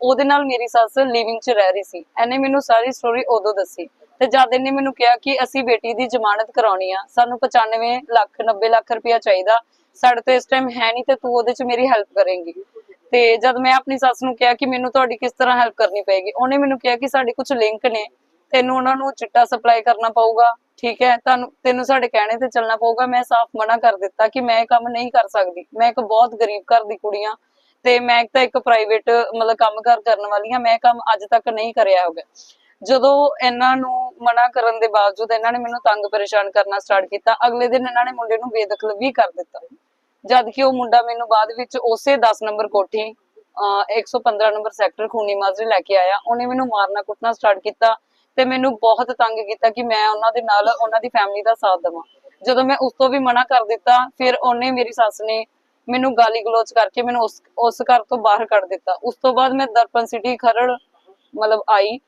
ਉਹਦੇ ਨਾਲ ਮੇਰੀ ਸੱਸ ਲਿਵਿੰਗ 'ਚ ਰਹਿ ਰਹੀ ਸੀ। ਇਹਨੇ ਮੈਨੂੰ ਸਾਰੀ ਸਟੋਰੀ ਉਦੋਂ ਦੱਸੀ। ਤੇ ਜਦ ਇਹਨੇ ਮੈਨੂੰ ਕਿਹਾ ਕਿ ਅਸੀਂ ਬੇਟੀ ਦੀ ਜ਼ਮਾਨਤ ਕਰਾਉਣੀ ਆ, ਸਾਨੂੰ 95 ਲੱਖ 90 ਲੱਖ ਰੁਪਇਆ ਚਾਹੀਦਾ, ਸਾਡੇ ਤੋਂ ਇਸ ਟਾਈਮ ਹੈ ਨਹੀਂ ਤੇ ਤੂੰ ਉਹਦੇ 'ਚ ਮੇਰੀ ਹੈਲਪ ਕਰੇਂਗੀ। ਤੇ ਜਦ ਮੈਂ ਆਪਣੀ ਸੱਸ ਨੂੰ ਕਿਹਾ ਕਿ ਮੈਨੂੰ ਤੁਹਾਡੀ ਕਿਸ ਤਰ੍ਹਾਂ ਹੈਲਪ ਕਰਨੀ ਪਏਗੀ, ਉਹਨੇ ਮੈਨੂੰ ਕਿਹਾ ਕਿ ਸਾਡੇ ਕੁਝ ਲਿੰਕ ਨੇ। ਤੈਨੂੰ ਉਹਨਾਂ ਨੂੰ ਚਿੱਟਾ ਸਪਲਾਈ ਕਰਨਾ ਪਊਗਾ, ਠੀਕ ਹੈ? ਤੁਹਾਨੂੰ, ਤੈਨੂੰ ਸਾਡੇ ਕਹਿਣੇ ਤੇ ਚੱਲਣਾ ਪਊਗਾ, ਮੈਂ ਸਾਫ਼ ਮਨਾ ਕਰ ਦਿੱਤਾ ਕਿ ਮੈਂ ਇਹ ਕੰਮ ਨਹੀਂ ਕਰ ਸਕਦੀ। ਮੈਂ ਇੱਕ ਬਹੁਤ ਗਰੀਬ ਘਰ ਦੀ ਕੁੜੀ ਹਾਂ ਤੇ ਮੈਂ ਤਾਂ ਇੱਕ ਪ੍ਰਾਈਵੇਟ ਮਤਲਬ ਕੰਮ ਕਾਰ ਕਰਨ ਵਾਲੀ ਹਾਂ, ਮੈਂ ਕੰਮ ਅੱਜ ਤੱਕ ਨਹੀਂ ਕਰਿਆ ਹੋਗਾ। ਜਦੋਂ ਇਹਨਾਂ ਨੂੰ ਮਨਾ ਕਰਨ ਦੇ ਬਾਵਜੂਦ ਇਹਨਾਂ ਨੇ ਮੈਨੂੰ ਤੰਗ ਪਰੇਸ਼ਾਨ ਕਰਨਾ ਸਟਾਰਟ ਕੀਤਾ, ਅਗਲੇ ਦਿਨ ਇਹਨਾਂ ਨੇ ਮੁੰਡੇ ਨੂੰ ਬੇਦਖਲ ਵੀ ਕਰ ਦਿੱਤਾ। ਜਦ ਕਿ ਉਹ ਮੁੰਡਾ ਮੈਨੂੰ ਬਾਅਦ ਵਿੱਚ ਉਸੇ 10 ਨੰਬਰ ਕੋਠੀ, ਅਹ 115 ਨੰਬਰ ਸੈਕਟਰ ਖੂਨੀ ਮਾਜਰੇ ਲੈ ਕੇ ਆਇਆ, ਉਹਨੇ ਮੈਨੂੰ ਮਾਰਨਾ ਕੁੱਟਣਾ ਸਟਾਰਟ ਕੀਤਾ। ਤੇ ਮੈਨੂੰ ਬਹੁਤ ਤੰਗ ਕੀਤਾ ਕਿ ਮੈਂ ਉਹਨਾਂ ਦੇ ਨਾਲ, ਉਹਨਾਂ ਦੀ ਫੈਮਿਲੀ ਦਾ ਸਾਥ ਦੇਵਾਂ। ਜਦੋਂ ਮੈਂ ਉਸ ਤੋਂ ਵੀ ਮਨਾ ਕਰ ਦਿੱਤਾ, ਫਿਰ ਉਹਨੇ ਮੇਰੀ ਸੱਸ ਨੇ ਮੈਨੂੰ ਗਾਲੀ ਗਲੋਚ ਕਰਕੇ ਮੈਨੂੰ ਉਸ ਉਸ ਘਰ ਤੋਂ ਬਾਹਰ ਕੱਢ ਦਿੱਤਾ। ਉਸ ਤੋਂ ਬਾਅਦ ਮੈਂ ਦਰਪਨ ਸਿਟੀ ਖਰੜ ਮਤਲਬ ਆਈ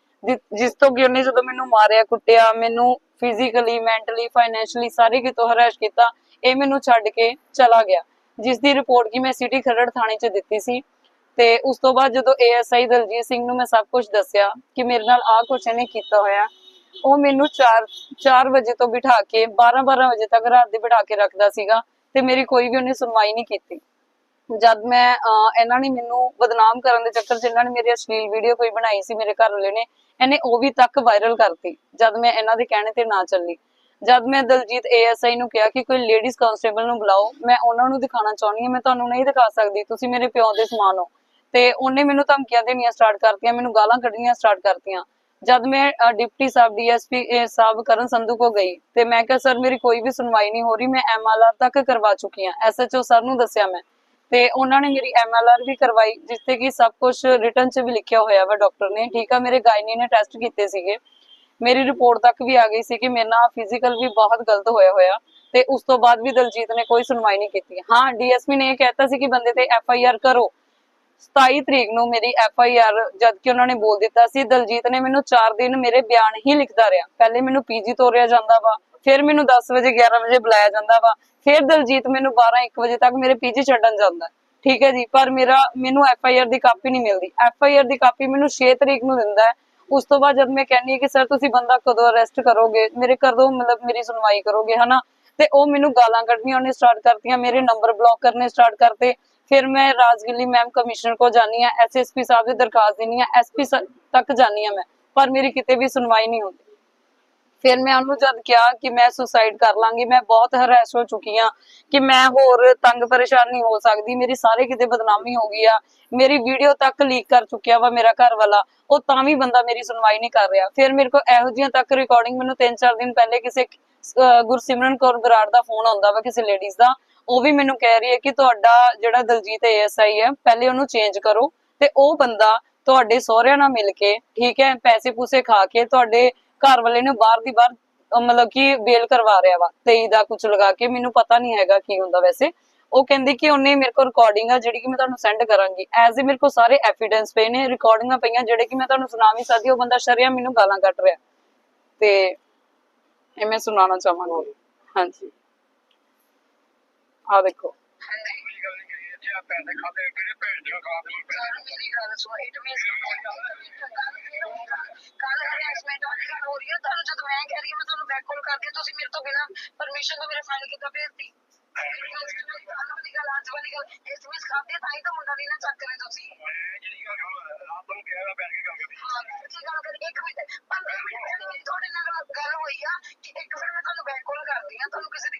ਜਿਸ ਤੋਂ ਕਿ ਉਹਨੇ ਜਦੋਂ ਮੈਨੂੰ ਮਾਰਿਆ, ਕੁੱਟਿਆ, ਮੈਨੂੰ ਫਿਜ਼ੀਕਲੀ ਮੈਂਟਲੀ ਫਾਈਨੈਂਸ਼ਲੀ ਸਾਰੇ ਕਿਤੋਂ ਹਰਾਸ਼ ਕੀਤਾ, ਇਹ ਮੈਨੂੰ ਛੱਡ ਕੇ ਚਲਾ ਗਿਆ। ਜਿਸ ਦੀ ਰਿਪੋਰਟ ਕੀ ਮੈਂ ਸਿਟੀ ਖਰੜ ਥਾਣੇ 'ਚ ਦਿੱਤੀ ਸੀ ਤੇ ਉਸ ਤੋਂ ਬਾਅਦ ਜਦੋਂ ਏਐਸਆਈ ਦਲਜੀਤ ਸਿੰਘ ਨੂੰ ਮੈਂ ਸਭ ਕੁਝ ਦੱਸਿਆ ਕਿ ਮੇਰੇ ਨਾਲ ਆਹ ਕੁਛ ਇਹਨੇ ਕੀਤਾ ਹੋਇਆ, ਉਹ ਮੈਨੂੰ 4 4 ਵਜੇ ਤੋਂ ਬਿਠਾ ਕੇ 12 12 ਵਜੇ ਤੱਕ ਰਾਤ ਦੇ ਬਿਠਾ ਕੇ ਰੱਖਦਾ ਸੀਗਾ ਤੇ ਮੇਰੀ ਕੋਈ ਵੀ ਉਹਨੇ ਸੁਣਵਾਈ ਨਹੀਂ ਕੀਤੀ। ਜਦ ਮੈਂ ਇਹਨਾਂ ਨੇ ਮੈਨੂੰ ਬਦਨਾਮ ਕਰਨ ਦੇ ਚੱਕਰ 'ਚ ਇਹਨਾਂ ਨੇ ਮੇਰੀ ਅਸ਼ਲੀਲ ਵੀਡੀਓ ਕੋਈ ਬਣਾਈ ਸੀ ਮੇਰੇ ਘਰ ਵਾਲੇ ਨੇ, ਇਹਨੇ ਉਹ ਵੀ ਤੱਕ ਵਾਇਰਲ ਕਰਤੀ, ਜਦ ਮੈਂ ਇਹਨਾਂ ਦੇ ਕਹਿਣੇ ਤੇ ਨਾ ਚੱਲੀ। ਜਦ ਮੈਂ ਦਲਜੀਤ ਏਐਸਆਈ ਨੂੰ ਕਿਹਾ ਕਿ ਕੋਈ ਲੇਡੀਜ਼ ਕਾਂਸਟੇਬਲ ਨੂੰ ਬੁਲਾਓ, ਮੈਂ ਉਹਨਾਂ ਨੂੰ ਦਿਖਾਣਾ ਚਾਹੁੰਦੀ ਹਾਂ, ਮੈਂ ਤੁਹਾਨੂੰ ਨਹੀਂ ਦਿਖਾ ਸਕਦੀ, ਤੁਸੀਂ ਮੇਰੇ ਪਿਓ ਦੇ ਸਮਾਨ ਹੋ। ਤੇ ਉਹਨੇ ਮੈਨੂੰ ਧਮਕੀਆਂ ਦੇਣੀਆਂ ਸਟਾਰਟ ਕਰਤੀਆਂ, ਮੈਨੂੰ ਗਾਲਾਂ ਕੱਢਣੀਆਂ ਸਟਾਰਟ ਕਰਤੀਆਂ। ਜਦ ਮੈਂ ਡਿਪਟੀ ਸਾਹਿਬ, ਡੀਐਸਪੀ ਸਾਹਿਬ ਕਰਨ ਸੰਧੂ ਕੋ ਗਈ, ਤੇ ਮੈਂ ਕਿਹਾ, ਸਰ, ਮੇਰੀ ਕੋਈ ਵੀ ਸੁਣਵਾਈ ਨਹੀਂ ਹੋ ਰਹੀ, ਮੈਂ ਐਮਐਲਆਰ ਤੱਕ ਕਰਵਾ ਚੁੱਕੀ ਹਾਂ। ਐਸਐਚਓ ਸਰ ਨੂੰ ਦੱਸਿਆ ਮੈਂ। ਤੇ ਉਹਨਾਂ ਨੇ ਮੇਰੀ ਐਮਐਲਆਰ ਵੀ ਕਰਵਾਈ ਜਿਸ ਕਿ ਸਭ ਕੁਝ ਰਿਟਰਨ 'ਚ ਵੀ ਲਿਖਿਆ ਹੋਇਆ ਵਾ ਡਾਕਟਰ ਨੇ। ਠੀਕ ਆ, ਮੇਰੇ ਗਾਇਨੀ ਨੇ ਟੈਸਟ ਕੀਤੇ ਸੀਗੇ। ਮੇਰੀ ਰਿਪੋਰਟ ਤੱਕ ਵੀ ਆ ਗਈ ਸੀ ਕਿ ਮੇਰੇ ਨਾਲ ਫਿਜ਼ੀਕਲ ਵੀ ਬਹੁਤ ਗਲਤ ਹੋਇਆ ਹੋਇਆ। ਤੇ ਉਸ ਤੋਂ ਬਾਅਦ ਵੀ ਦਲਜੀਤ ਨੇ ਕੋਈ ਸੁਣਵਾਈ ਨਹੀਂ ਕੀਤੀ। ਹਾਂ, ਡੀਐਸਪੀ ਨੇ ਇਹ ਕਹਿਤਾ ਸੀ ਕਿ ਬੰਦੇ ਤੇ ਐਫ ਆਈ ਆਰ ਕਰੋ। 27 ਤਰੀਕ ਨੂੰ ਮੇਰੀ ਐਫ ਆਈ ਆਰ ਜਦ ਕਿ ਉਹਨਾਂ ਨੇ ਬੋਲ ਦਿੱਤਾ ਸੀ, ਦਲਜੀਤ ਨੇ ਮੈਨੂੰ 4 ਦਿਨ ਮੇਰੇ ਬਿਆਨ ਹੀ ਲਿਖਦਾ ਰਿਹਾ। ਪਹਿਲੇ ਮੈਨੂੰ ਪੀਜੀ ਤੋਰਿਆ ਜਾਂਦਾ ਵਾ, ਫਿਰ ਮੈਨੂੰ 10 ਵਜੇ 11 ਵਜੇ ਬੁਲਾਇਆ ਜਾਂਦਾ ਵਾ, ਫਿਰ ਦਲਜੀਤ ਮੈਨੂੰ 12 1 ਵਜੇ ਤੱਕ ਮੇਰੇ ਪੀਜੀ ਛੱਡਣ ਜਾਂਦਾ। ਠੀਕ ਹੈ ਜੀ, ਪਰ ਮੇਰਾ, ਮੈਨੂੰ ਐਫ ਆਈ ਆਰ ਦੀ ਕਾਪੀ ਨਹੀਂ ਮਿਲਦੀ। ਐਫ ਆਈ ਆਰ ਦੀ ਕਾਪੀ ਮੈਨੂੰ 6 ਤਰੀਕ ਨੂੰ ਦਿੰਦਾ ਹੈ। ਉਸ ਤੋਂ ਬਾਅਦ ਜਦ ਮੈਂ ਕਹਿੰਨੀ ਹਾਂ ਕਿ, ਸਰ, ਤੁਸੀਂ ਬੰਦਾ ਕਦੋਂ ਅਰੈਸਟ ਕਰੋਗੇ? ਮੇਰੇ ਕਦੋਂ ਮਤਲਬ ਮੇਰੀ ਸੁਣਵਾਈ ਕਰੋਗੇ, ਹਨਾ? ਤੇ ਉਹ ਮੈਨੂੰ ਗਾਲਾਂ ਕੱਢਣੀਆਂ, ਉਹਨੇ ਸਟਾਰਟ ਕਰਤੀਆਂ, ਮੇਰੇ ਨੰਬਰ ਬਲੌਕ ਕਰਨੇ ਸਟਾਰਟ ਕਰਤੇ। ਫਿਰ ਮੈਂ ਰਾਜਗਿੱਲੀ ਮੈਮ ਕਮਿਸ਼ਨਰ ਕੋ ਜਾਨੀ ਆ ਐਸਐਸਪੀ ਸਾਹਿਬ ਦੀ ਦਰਖਾਸਤ ਦੇਣੀ ਆ ਐਸਪੀ ਤੱਕ ਜਾਨੀ ਆ ਮੈਂ, ਪਰ ਮੇਰੀ ਕਿਤੇ ਵੀ ਸੁਣਵਾਈ ਨਹੀਂ ਹੁੰਦੀ। ਫਿਰ ਮੈਂ ਉਹਨੂੰ ਜਦ ਕਿਹਾ ਕਿ ਮੈਂ ਸੁਸਾਈਡ ਕਰ ਲਾਂਗੀ, ਮੈਂ ਬਹੁਤ ਹਰਾਸ ਹੋ ਚੁੱਕੀ ਆ ਕਿ ਮੈਂ ਹੋਰ ਤੰਗ ਪਰੇਸ਼ਾਨ ਨਹੀਂ ਹੋ ਸਕਦੀ, ਮੇਰੀ ਸਾਰੇ ਕਿਤੇ ਬਦਨਾਮੀ ਹੋ ਗਈ ਆ, ਮੇਰੀ ਵੀਡੀਓ ਤੱਕ ਲੀਕ ਕਰ ਚੁੱਕਿਆ ਵਾ ਮੇਰਾ ਘਰ ਵਾਲਾ, ਉਹ ਤਾਂ ਵੀ ਬੰਦਾ ਮੇਰੀ ਸੁਣਵਾਈ ਨਹੀਂ ਕਰ ਰਿਹਾ। ਫਿਰ ਮੇਰੇ ਕੋਲ ਇਹੋ ਜਿਹੀਆਂ ਤੱਕ ਰਿਕਾਰਡਿੰਗ ਮੈਨੂੰ 3-4 ਦਿਨ ਪਹਿਲੇ ਕਿਸੇ ਗੁਰਸਿਮਰਨ ਕੌਰ ਬਰਾੜ ਦਾ ਫੋਨ ਆਉਂਦਾ ਵਾ, ਕਿਸੇ ਲੇਡੀਜ਼ ਦਾ ਉਹ ਵੀ ਮੈਨੂੰ ਕਹਿ ਰਹੀ ਹੈ ਕਿ ਤੁਹਾਡਾ ਜਿਹੜਾ ਦਲਜੀਤ ਏਐਸਆਈ ਹੈ, ਪਹਿਲੇ ਉਹਨੂੰ ਚੇਂਜ ਕਰੋ ਤੇ ਉਹ ਬੰਦਾ ਤੁਹਾਡੇ ਸਹੁਰਿਆਂ ਨਾਲ ਮਿਲ ਕੇ, ਠੀਕ ਹੈ, ਪੈਸੇ ਪੂਸੇ ਖਾ ਕੇ ਤੁਹਾਡੇ ਘਰ ਵਾਲੇ ਨੂੰ ਬਾਹਰ ਦੀ ਬਾਹਰ ਮਤਲਬ ਕਿ ਬੇਲ ਕਰਵਾ ਰਿਹਾ ਵਾ 23 ਦਾ ਕੁਝ ਲਗਾ ਕੇ, ਮੈਨੂੰ ਪਤਾ ਨਹੀਂ ਹੈਗਾ ਕੀ ਹੁੰਦਾ ਵੈਸੇ। ਉਹ ਕਹਿੰਦੀ ਕਿ ਉਹਨੇ ਮੇਰੇ ਕੋਲ ਰਿਕਾਰਡਿੰਗ ਆ ਜਿਹੜੀ ਕਿ ਮੈਂ ਤੁਹਾਨੂੰ ਸੈਂਡ ਕਰਾਂਗੀ। ਐਜ਼ ਏ ਮੇਰੇ ਕੋਲ ਸਾਰੇ ਐਵੀਡੈਂਸ ਪਏ ਨੇ ਰਿਕਾਰਡਿੰਗਾਂ ਪਈਆਂ ਜਿਹੜੇ ਕਿ ਮੈਂ ਤੁਹਾਨੂੰ ਸੁਣਾ ਵੀ ਸਕਦੀ, ਉਹ ਬੰਦਾ ਸ਼ਰਿਆ ਮੈਨੂੰ ਗਾਲਾਂ ਕੱਢ ਰਿਹਾ। ਤੇ ਇਹ ਮੈਂ ਸੁਣਾਉਣਾ ਚਾਹਾਂਗੀ। ਹਾਂਜੀ। ਆ ਦੇਖੋ। ਮੇਰੀ ਗੱਲ ਸੁਣੋ ਇਟ ਮੀਨਸ ਕੱਲ ਹਰੈਸਮੈਂਟ ਵਾਲੀ ਗੱਲ ਹੋ ਰਹੀ ਹੈ ਤੁਹਾਨੂੰ ਜਦੋਂ ਮੈਂ ਕਹਿ ਰਹੀ ਹਾਂ ਮੈਂ ਤੁਹਾਨੂੰ ਬੈਕ ਕਾਲ ਕਰਦੀ ਹਾਂ, ਤੁਸੀਂ ਮੇਰੇ ਤੋਂ ਬਿਨਾ ਪਰਮਿਸ਼ਨ ਤੋਂ ਮੇਰੇ ਫਾਈਲ ਕਿੱਦਾਂ ਭੇਜਦੀ? ਤੁਸੀਂ ਇੱਕ